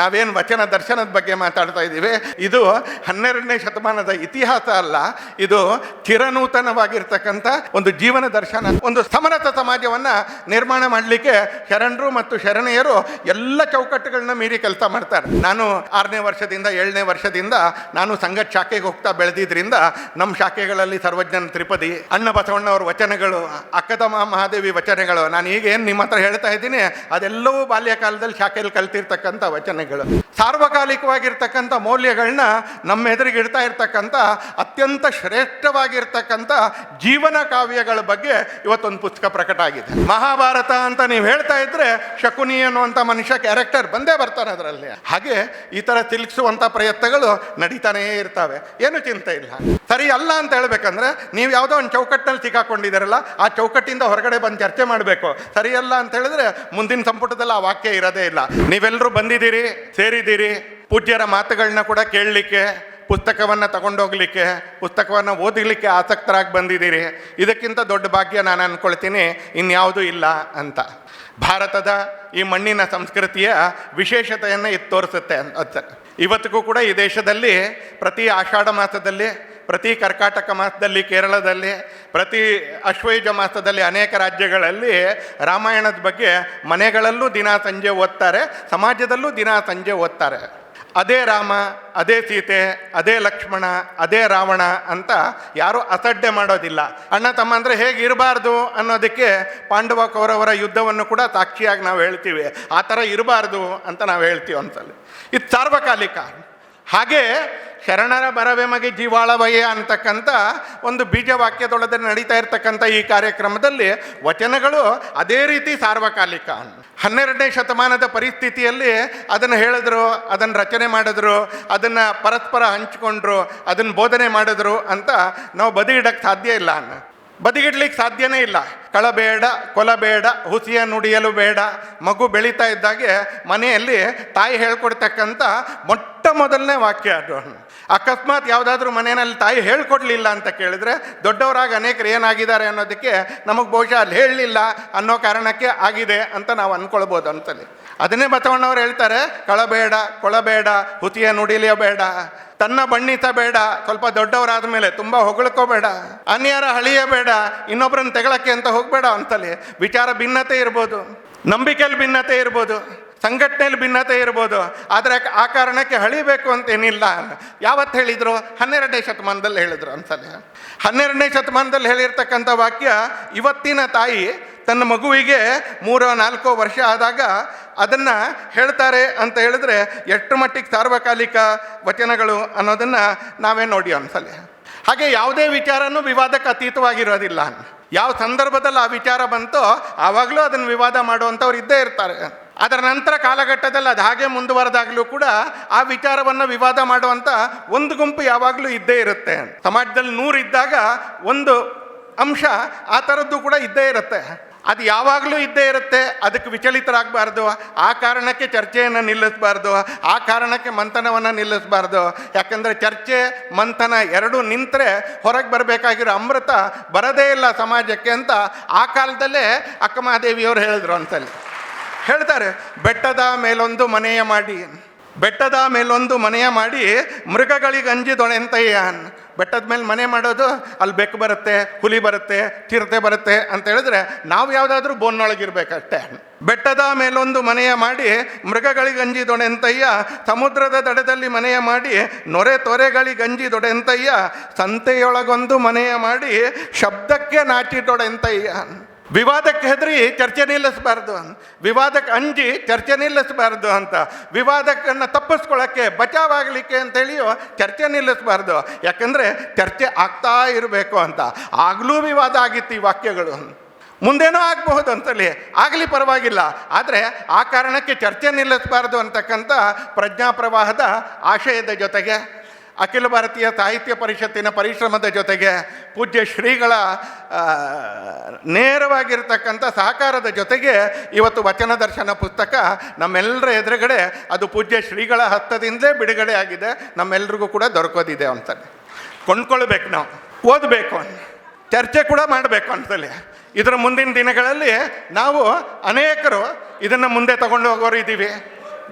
ನಾವೇನು ವಚನ ದರ್ಶನದ ಬಗ್ಗೆ ಮಾತಾಡ್ತಾ ಇದ್ದೀವಿ? ಇದು ಹನ್ನೆರಡನೇ ಶತಮಾನದ ಇತಿಹಾಸ ಅಲ್ಲ. ಇದು ಚಿರನೂತನವಾಗಿರ್ತಕ್ಕಂಥ ಒಂದು ಜೀವನ ದರ್ಶನ, ಒಂದು ಸಮರತ ಸಮಾಜವನ್ನು ನಿರ್ಮಾಣ ಮಾಡಲಿಕ್ಕೆ ಶರಣರು ಮತ್ತು ಶರಣೆಯರು ಎಲ್ಲ ಚೌಕಟ್ಟುಗಳನ್ನ ಮೀರಿ ಕೆಲಸ ಮಾಡ್ತಾರೆ. ನಾನು ಆರನೇ ವರ್ಷದಿಂದ, ಏಳನೇ ವರ್ಷದಿಂದ ನಾನು ಸಂಘದ ಶಾಖೆಗೆ ಹೋಗ್ತಾ ಬೆಳೆದಿದ್ದರಿಂದ ನಮ್ಮ ಶಾಖೆಗಳಲ್ಲಿ ಸರ್ವಜ್ಞನ ತ್ರಿಪದಿ ಅಣ್ಣ ಬಸವಣ್ಣವ್ರ ವಚನಗಳು, ಅಕ್ಕದಮ್ಮ ಮಹಾದೇವಿ ವಚನಗಳು ನಾನು ಈಗ ಏನು ನಿಮ್ಮ ಹತ್ರ ಹೇಳ್ತಾ ಇದ್ದೀನಿ, ಅದೆಲ್ಲವೂ ಬಾಲ್ಯಕಾಲದಲ್ಲಿ ಶಾಖೆಯಲ್ಲಿ ಕಲ್ತಿರ್ತಕ್ಕಂಥ ವಚನಗಳು ಸಾರ್ವಕಾಲಿಕವಾಗಿರ್ತಕ್ಕಂಥ ಮೌಲ್ಯಗಳನ್ನ ನಮ್ಮ ಎದುರಿಗೆ ಇಡ್ತಾ ಇರ್ತಕ್ಕಂಥ ಅತ್ಯಂತ ಶ್ರೇಷ್ಠವಾಗಿರ್ತಕ್ಕಂಥ ಜೀವನ ಕಾವ್ಯಗಳ ಬಗ್ಗೆ ಇವತ್ತೊಂದು ಪುಸ್ತಕ ಪ್ರಕಟ ಆಗಿದೆ. ಮಹಾಭಾರತ ಅಂತ ನೀವು ಹೇಳ್ತಾ ಇದ್ರೆ ಶಕುನಿ ಅನ್ನುವಂಥ ಮನುಷ್ಯ ಕ್ಯಾರೆಕ್ಟರ್ ಬಂದೇ ಬರ್ತಾನೆ ಅದರಲ್ಲಿ. ಹಾಗೆ ಈ ಥರ ತಿರುಗಿಸುವಂಥ ಪ್ರಯತ್ನಗಳು ನಡೀತಾನೇ ಇರ್ತವೆ. ಏನು ಚಿಂತೆ ಇಲ್ಲ. ಸರಿ ಅಲ್ಲ ಅಂತ ಹೇಳ್ಬೇಕಂದ್ರೆ ನೀವು ಯಾವುದೋ ಒಂದು ಚೌಕಟ್ಟಿನಲ್ಲಿ ಸಿಕ್ಕಾಕೊಂಡಿದ್ದೀರಲ್ಲ, ಆ ಚೌಕಟ್ಟಿಂದ ಹೊರಗಡೆ ಬಂದು ಚರ್ಚೆ ಮಾಡಬೇಕು. ಸರಿಯಲ್ಲ ಅಂತ ಹೇಳಿದ್ರೆ ಮುಂದಿನ ಸಂಪುಟದಲ್ಲಿ ಆ ವಾಕ್ಯ ಇರೋದೇ ಇಲ್ಲ. ನೀವೆಲ್ಲರೂ ಬಂದಿದ್ದೀರಿ ಸೇರಿದ್ದೀರಿ ಪೂಜ್ಯರ ಮಾತುಗಳನ್ನ ಕೂಡ ಕೇಳಲಿಕ್ಕೆ, ಪುಸ್ತಕವನ್ನು ತಗೊಂಡೋಗ್ಲಿಕ್ಕೆ, ಪುಸ್ತಕವನ್ನು ಓದಲಿಕ್ಕೆ ಆಸಕ್ತರಾಗಿ ಬಂದಿದ್ದೀರಿ. ಇದಕ್ಕಿಂತ ದೊಡ್ಡ ಭಾಗ್ಯ ನಾನು ಅಂದ್ಕೊಳ್ತೀನಿ ಇನ್ಯಾವುದೂ ಇಲ್ಲ ಅಂತ. ಭಾರತದ ಈ ಮಣ್ಣಿನ ಸಂಸ್ಕೃತಿಯ ವಿಶೇಷತೆಯನ್ನು ಇದು ತೋರಿಸುತ್ತೆ ಅಂತ. ಇವತ್ತಿಗೂ ಕೂಡ ಈ ದೇಶದಲ್ಲಿ ಪ್ರತಿ ಆಷಾಢ ಮಾಸದಲ್ಲಿ ಪ್ರತಿ ಕರ್ಕಾಟಕ ಮಾಸದಲ್ಲಿ ಕೇರಳದಲ್ಲಿ, ಪ್ರತಿ ಅಶ್ವಯುಜ ಮಾಸದಲ್ಲಿ ಅನೇಕ ರಾಜ್ಯಗಳಲ್ಲಿ ರಾಮಾಯಣದ ಬಗ್ಗೆ ಮನೆಗಳಲ್ಲೂ ದಿನ ಸಂಜೆ ಓದ್ತಾರೆ, ಸಮಾಜದಲ್ಲೂ ದಿನ ಸಂಜೆ ಓದ್ತಾರೆ. ಅದೇ ರಾಮ, ಅದೇ ಸೀತೆ, ಅದೇ ಲಕ್ಷ್ಮಣ, ಅದೇ ರಾವಣ ಅಂತ ಯಾರೂ ಅಸಡ್ಡೆ ಮಾಡೋದಿಲ್ಲ. ಅಣ್ಣ ತಮ್ಮ ಅಂದರೆ ಹೇಗೆ ಇರಬಾರ್ದು ಅನ್ನೋದಕ್ಕೆ ಪಾಂಡವ ಕೌರವರ ಯುದ್ಧವನ್ನು ಕೂಡ ಸಾಕ್ಷಿಯಾಗಿ ನಾವು ಹೇಳ್ತೀವಿ. ಆ ಥರ ಇರಬಾರ್ದು ಅಂತ ನಾವು ಹೇಳ್ತೀವಿ ಒಂದ್ಸಲ. ಇದು ಸಾರ್ವಕಾಲಿಕ. ಹಾಗೆ ಶರಣರ ಬರವೆಮಗೆ ಜೀವಾಳವಯ್ಯ ಅಂತಕ್ಕಂಥ ಒಂದು ಬೀಜವಾಕ್ಯದೊಳಗೆ ನಡೀತಾ ಇರತಕ್ಕಂಥ ಈ ಕಾರ್ಯಕ್ರಮದಲ್ಲಿ ವಚನಗಳು ಅದೇ ರೀತಿ ಸಾರ್ವಕಾಲಿಕ. ಹನ್ನೆರಡನೇ ಶತಮಾನದ ಪರಿಸ್ಥಿತಿಯಲ್ಲಿ ಅದನ್ನು ಹೇಳಿದ್ರು, ಅದನ್ನು ರಚನೆ ಮಾಡಿದ್ರು, ಅದನ್ನು ಪರಸ್ಪರ ಹಂಚಿಕೊಂಡ್ರು, ಅದನ್ನು ಬೋಧನೆ ಮಾಡಿದ್ರು ಅಂತ ನಾವು ಬದಿ ಇಡಕ್ಕೆ ಸಾಧ್ಯ ಇಲ್ಲ ಅನ್ನ. ಬದಿಗಿಡ್ಲಿಕ್ಕೆ ಸಾಧ್ಯನೇ ಇಲ್ಲ. ಕಳಬೇಡ ಕೊಲಬೇಡ ಹುಸಿಯ ನುಡಿಯಲು ಬೇಡ. ಮಗು ಬೆಳೀತಾ ಇದ್ದಾಗೆ ಮನೆಯಲ್ಲಿ ತಾಯಿ ಹೇಳ್ಕೊಡ್ತಕ್ಕಂಥ ಮೊಟ್ಟ ಮೊದಲನೇ ವಾಕ್ಯ ಅದು. ಅಕಸ್ಮಾತ್ ಯಾವುದಾದ್ರೂ ಮನೆಯಲ್ಲಿ ತಾಯಿ ಹೇಳ್ಕೊಡ್ಲಿಲ್ಲ ಅಂತ ಕೇಳಿದ್ರೆ ದೊಡ್ಡವರಾಗಿ ಅನೇಕರು ಏನಾಗಿದ್ದಾರೆ ಅನ್ನೋದಕ್ಕೆ ನಮಗೆ ಬಹುಶಃ ಅಲ್ಲಿ ಹೇಳಲಿಲ್ಲ ಅನ್ನೋ ಕಾರಣಕ್ಕೆ ಆಗಿದೆ ಅಂತ ನಾವು ಅಂದ್ಕೊಳ್ಬೋದು ಅಂತಲೇ ಅದನ್ನೇ ಬಸವಣ್ಣವ್ರು ಹೇಳ್ತಾರೆ ಕಳಬೇಡ ಕೊಳಬೇಡ ಹುತಿಯ ನುಡಿಲಿಯಬೇಡ ತನ್ನ ಬಣ್ಣಿತ ಬೇಡ, ಸ್ವಲ್ಪ ದೊಡ್ಡವರಾದ ಮೇಲೆ ತುಂಬ ಹೊಗಳ್ಕೋಬೇಡ, ಅನ್ಯರ ಹಳಿಯಬೇಡ ಇನ್ನೊಬ್ಬರನ್ನು ತೆಗಳಕ್ಕೆ ಅಂತ ಹೋಗಬೇಡ ಅಂತಲೇ ವಿಚಾರ ಭಿನ್ನತೆ ಇರ್ಬೋದು ನಂಬಿಕೆಯಲ್ಲಿ ಭಿನ್ನತೆ ಇರ್ಬೋದು. ಸಂಘಟನೆಯಲ್ಲಿ ಭಿನ್ನತೆ ಇರ್ಬೋದು, ಆದರೆ ಆ ಕಾರಣಕ್ಕೆ ಹಳಿಬೇಕು ಅಂತೇನಿಲ್ಲ ಯಾವತ್ತು ಹೇಳಿದರು? ಹನ್ನೆರಡನೇ ಶತಮಾನದಲ್ಲಿ ಹೇಳಿದರು ಅನ್ಸಲ್ಲ ಹನ್ನೆರಡನೇ ಶತಮಾನದಲ್ಲಿ ಹೇಳಿರ್ತಕ್ಕಂಥ ವಾಕ್ಯ, ಇವತ್ತಿನ ತಾಯಿ ತನ್ನ ಮಗುವಿಗೆ ಮೂರೋ ನಾಲ್ಕೋ ವರ್ಷ ಆದಾಗ ಅದನ್ನು ಹೇಳ್ತಾರೆ ಅಂತ ಹೇಳಿದ್ರೆ ಎಷ್ಟು ಮಟ್ಟಿಗೆ ಸಾರ್ವಕಾಲಿಕ ವಚನಗಳು ಅನ್ನೋದನ್ನು ನಾವೇ ನೋಡಿ ಅನ್ಸಲ್ಲ ಹಾಗೆ ಯಾವುದೇ ವಿಚಾರನೂ ವಿವಾದಕ್ಕೆ ಅತೀತವಾಗಿರೋದಿಲ್ಲ. ಯಾವ ಸಂದರ್ಭದಲ್ಲಿ ಆ ವಿಚಾರ ಬಂತೋ, ಆವಾಗಲೂ ಅದನ್ನು ವಿವಾದ ಮಾಡುವಂಥವ್ರು ಇದ್ದೇ ಇರ್ತಾರೆ. ಅದರ ನಂತರ ಕಾಲಘಟ್ಟದಲ್ಲಿ ಅದು ಹಾಗೆ ಮುಂದುವರೆದಾಗಲೂ ಕೂಡ ಆ ವಿಚಾರವನ್ನು ವಿವಾದ ಮಾಡುವಂಥ ಒಂದು ಗುಂಪು ಯಾವಾಗಲೂ ಇದ್ದೇ ಇರುತ್ತೆ. ಸಮಾಜದಲ್ಲಿ ನೂರು ಇದ್ದಾಗ ಒಂದು ಅಂಶ ಆ ಥರದ್ದು ಕೂಡ ಇದ್ದೇ ಇರುತ್ತೆ. ಅದು ಯಾವಾಗಲೂ ಇದ್ದೇ ಇರುತ್ತೆ. ಅದಕ್ಕೆ ವಿಚಲಿತರಾಗಬಾರ್ದು. ಆ ಕಾರಣಕ್ಕೆ ಚರ್ಚೆಯನ್ನು ನಿಲ್ಲಿಸಬಾರ್ದು. ಆ ಕಾರಣಕ್ಕೆ ಮಂಥನವನ್ನು ನಿಲ್ಲಿಸಬಾರ್ದು. ಯಾಕಂದರೆ ಚರ್ಚೆ, ಮಂಥನ ಎರಡೂ ನಿಂತರೆ ಹೊರಗೆ ಬರಬೇಕಾಗಿರೋ ಅಮೃತ ಬರದೇ ಇಲ್ಲ ಸಮಾಜಕ್ಕೆ ಅಂತ ಆ ಕಾಲದಲ್ಲೇ ಅಕ್ಕಮಹಾದೇವಿಯವರು ಹೇಳಿದ್ರು ಅಂತಲ್ಲಿ ಹೇಳ್ತಾರೆ, ಬೆಟ್ಟದ ಮೇಲೊಂದು ಮನೆಯ ಮಾಡಿ, ಬೆಟ್ಟದ ಮೇಲೊಂದು ಮನೆಯ ಮಾಡಿ ಮೃಗಗಳಿಗೆ ಅಂಜಿದೊಳೆಂತಯ್ಯ ಬೆಟ್ಟದ ಮೇಲೆ ಮನೆ ಮಾಡೋದು, ಅಲ್ಲಿ ಬೆಕ್ಕು ಬರುತ್ತೆ, ಹುಲಿ ಬರುತ್ತೆ, ಚಿರತೆ ಬರುತ್ತೆ ಅಂತ ಹೇಳಿದ್ರೆ ನಾವು ಯಾವುದಾದ್ರೂ ಬೋನ್ನೊಳಗಿರ್ಬೇಕಷ್ಟೇ. ಬೆಟ್ಟದ ಮೇಲೊಂದು ಮನೆಯ ಮಾಡಿ ಮೃಗಗಳಿಗೆ ಅಂಜಿದೊಡೆಂತಯ್ಯ ಸಮುದ್ರದ ದಡದಲ್ಲಿ ಮನೆಯ ಮಾಡಿ ನೊರೆ ತೊರೆಗಳಿಗೆ ಅಂಜಿದೊಡೆಂತಯ್ಯ ಸಂತೆಯೊಳಗೊಂದು ಮನೆಯ ಮಾಡಿ ಶಬ್ದಕ್ಕೆ ನಾಚಿದೊಡೆಂತಯ್ಯ ವಿವಾದಕ್ಕೆ ಹೆದರಿ ಚರ್ಚೆ ನಿಲ್ಲಿಸಬಾರ್ದು ವಿವಾದಕ್ಕೆ ಅಂಜಿ ಚರ್ಚೆ ನಿಲ್ಲಿಸಬಾರ್ದು ಅಂತ. ವಿವಾದಕ್ಕನ್ನು ತಪ್ಪಿಸ್ಕೊಳ್ಳೋಕ್ಕೆ ಬಚಾವಾಗಲಿಕ್ಕೆ ಅಂತೇಳಿಯೋ ಚರ್ಚೆ ನಿಲ್ಲಿಸಬಾರ್ದು. ಯಾಕಂದರೆ ಚರ್ಚೆ ಆಗ್ತಾ ಇರಬೇಕು ಅಂತ. ಆಗಲೂ ವಿವಾದ ಆಗಿತ್ತು ಈ ವಾಕ್ಯಗಳು. ಮುಂದೇನೂ ಆಗಬಹುದು ಅಂತಲೇ ಆಗಲಿ ಪರವಾಗಿಲ್ಲ. ಆದರೆ ಆ ಕಾರಣಕ್ಕೆ ಚರ್ಚೆ ನಿಲ್ಲಿಸಬಾರ್ದು ಅಂತಕ್ಕಂಥ ಪ್ರಜ್ಞಾಪ್ರವಾಹದ ಆಶಯದ ಜೊತೆಗೆ ಅಖಿಲ ಭಾರತೀಯ ಸಾಹಿತ್ಯ ಪರಿಷತ್ತಿನ ಪರಿಶ್ರಮದ ಜೊತೆಗೆ ಪೂಜ್ಯ ಶ್ರೀಗಳ ನೇರವಾಗಿರ್ತಕ್ಕಂಥ ಸಹಕಾರದ ಜೊತೆಗೆ ಇವತ್ತು ವಚನ ದರ್ಶನ ಪುಸ್ತಕ ನಮ್ಮೆಲ್ಲರ ಎದುರುಗಡೆ ಅದು ಪೂಜ್ಯ ಶ್ರೀಗಳ ಹತ್ತದಿಂದಲೇ ಬಿಡುಗಡೆ ಆಗಿದೆ. ನಮ್ಮೆಲ್ರಿಗೂ ಕೂಡ ದೊರಕೋದಿದೆ ಅಂತಲೇ ಕೊಂಡ್ಕೊಳ್ಬೇಕು ನಾವು, ಓದಬೇಕು ಚರ್ಚೆ ಕೂಡ ಮಾಡಬೇಕು ಅಂತಲೇ ಇದರ ಮುಂದಿನ ದಿನಗಳಲ್ಲಿ ನಾವು ಅನೇಕರು ಇದನ್ನು ಮುಂದೆ ತಗೊಂಡು ಹೋಗೋರು ಇದ್ದೀವಿ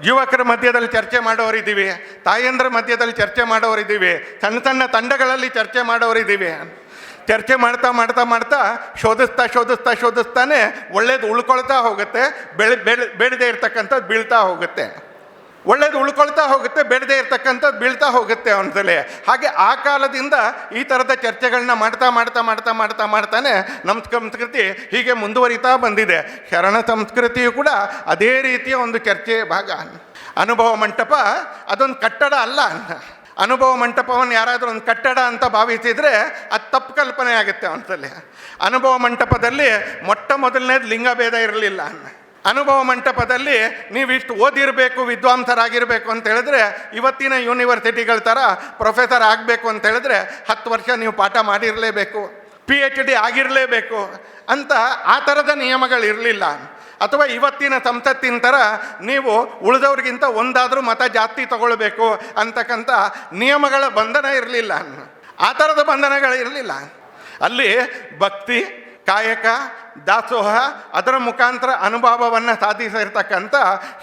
ಯುವಕರ ಮಧ್ಯದಲ್ಲಿ ಚರ್ಚೆ ಮಾಡೋರಿದ್ದೀವಿ, ತಾಯಂದ್ರ ಮಧ್ಯದಲ್ಲಿ ಚರ್ಚೆ ಮಾಡೋರಿದ್ದೀವಿ, ಸಣ್ಣ ಸಣ್ಣ ತಂಡಗಳಲ್ಲಿ ಚರ್ಚೆ ಮಾಡೋರಿದ್ದೀವಿ. ಚರ್ಚೆ ಮಾಡ್ತಾ ಮಾಡ್ತಾ ಮಾಡ್ತಾ ಶೋಧಿಸ್ತಾ ಶೋಧಿಸ್ತಾ ಶೋಧಿಸ್ತಾನೆ ಒಳ್ಳೇದು ಉಳ್ಕೊಳ್ತಾ ಹೋಗುತ್ತೆ, ಬೆಳೆ ಬೆಳೆ ಬೇಡದೇ ಇರ್ತಕ್ಕಂಥದ್ದು ಬೀಳ್ತಾ ಹೋಗುತ್ತೆ. ಒಳ್ಳೇದು ಉಳ್ಕೊಳ್ತಾ ಹೋಗುತ್ತೆ ಬೆಳೆದೇ ಇರ್ತಕ್ಕಂಥದ್ದು ಬೀಳ್ತಾ ಹೋಗುತ್ತೆ ಅವನದಲ್ಲಿ ಹಾಗೆ ಆ ಕಾಲದಿಂದ ಈ ಥರದ ಚರ್ಚೆಗಳನ್ನ ಮಾಡ್ತಾ ಮಾಡ್ತಾ ಮಾಡ್ತಾ ಮಾಡ್ತಾ ಮಾಡ್ತಾನೆ ನಮ್ಮ ಸಂಸ್ಕೃತಿ ಹೀಗೆ ಮುಂದುವರಿತಾ ಬಂದಿದೆ. ಶರಣ ಸಂಸ್ಕೃತಿಯು ಕೂಡ ಅದೇ ರೀತಿಯ ಒಂದು ಚರ್ಚೆಯ ಭಾಗ. ಅನುಭವ ಮಂಟಪ ಅದೊಂದು ಕಟ್ಟಡ ಅಲ್ಲ. ಅನುಭವ ಮಂಟಪವನ್ನು ಯಾರಾದರೂ ಒಂದು ಕಟ್ಟಡ ಅಂತ ಭಾವಿಸಿದರೆ ಅದು ತಪ್ಪು ಕಲ್ಪನೆ ಆಗುತ್ತೆ ಅವನಲ್ಲಿ ಅನುಭವ ಮಂಟಪದಲ್ಲಿ ಮೊಟ್ಟ ಮೊದಲನೇದು ಲಿಂಗಭೇದ ಇರಲಿಲ್ಲ. ಅನುಭವ ಮಂಟಪದಲ್ಲಿ ನೀವಿಷ್ಟು ಓದಿರಬೇಕು, ವಿದ್ವಾಂಸರಾಗಿರಬೇಕು ಅಂತ ಹೇಳಿದ್ರೆ ಇವತ್ತಿನ ಯೂನಿವರ್ಸಿಟಿಗಳ ಥರ ಪ್ರೊಫೆಸರ್ ಆಗಬೇಕು ಅಂತ ಹೇಳಿದ್ರೆ ಹತ್ತು ವರ್ಷ ನೀವು ಪಾಠ ಮಾಡಿರಲೇಬೇಕು ಪಿ ಎಚ್ ಡಿ ಆಗಿರಲೇಬೇಕು ಅಂತ ಆ ಥರದ ನಿಯಮಗಳಿರಲಿಲ್ಲ ಅಥವಾ ಇವತ್ತಿನ ಸಂಸತ್ತಿನ ಥರ ನೀವು ಉಳಿದವ್ರಿಗಿಂತ ಒಂದಾದರೂ ಮತ ಜಾಸ್ತಿ ತಗೊಳ್ಬೇಕು ಅಂತಕ್ಕಂಥ ನಿಯಮಗಳ ಬಂಧನ ಇರಲಿಲ್ಲ. ಆ ಥರದ ಬಂಧನಗಳಿರಲಿಲ್ಲ ಅಲ್ಲಿ ಭಕ್ತಿ ಕಾಯಕ ದಾಸೋಹ, ಅದರ ಮುಖಾಂತರ ಅನುಭವವನ್ನು ಸಾಧಿಸಿರ್ತಕ್ಕಂಥ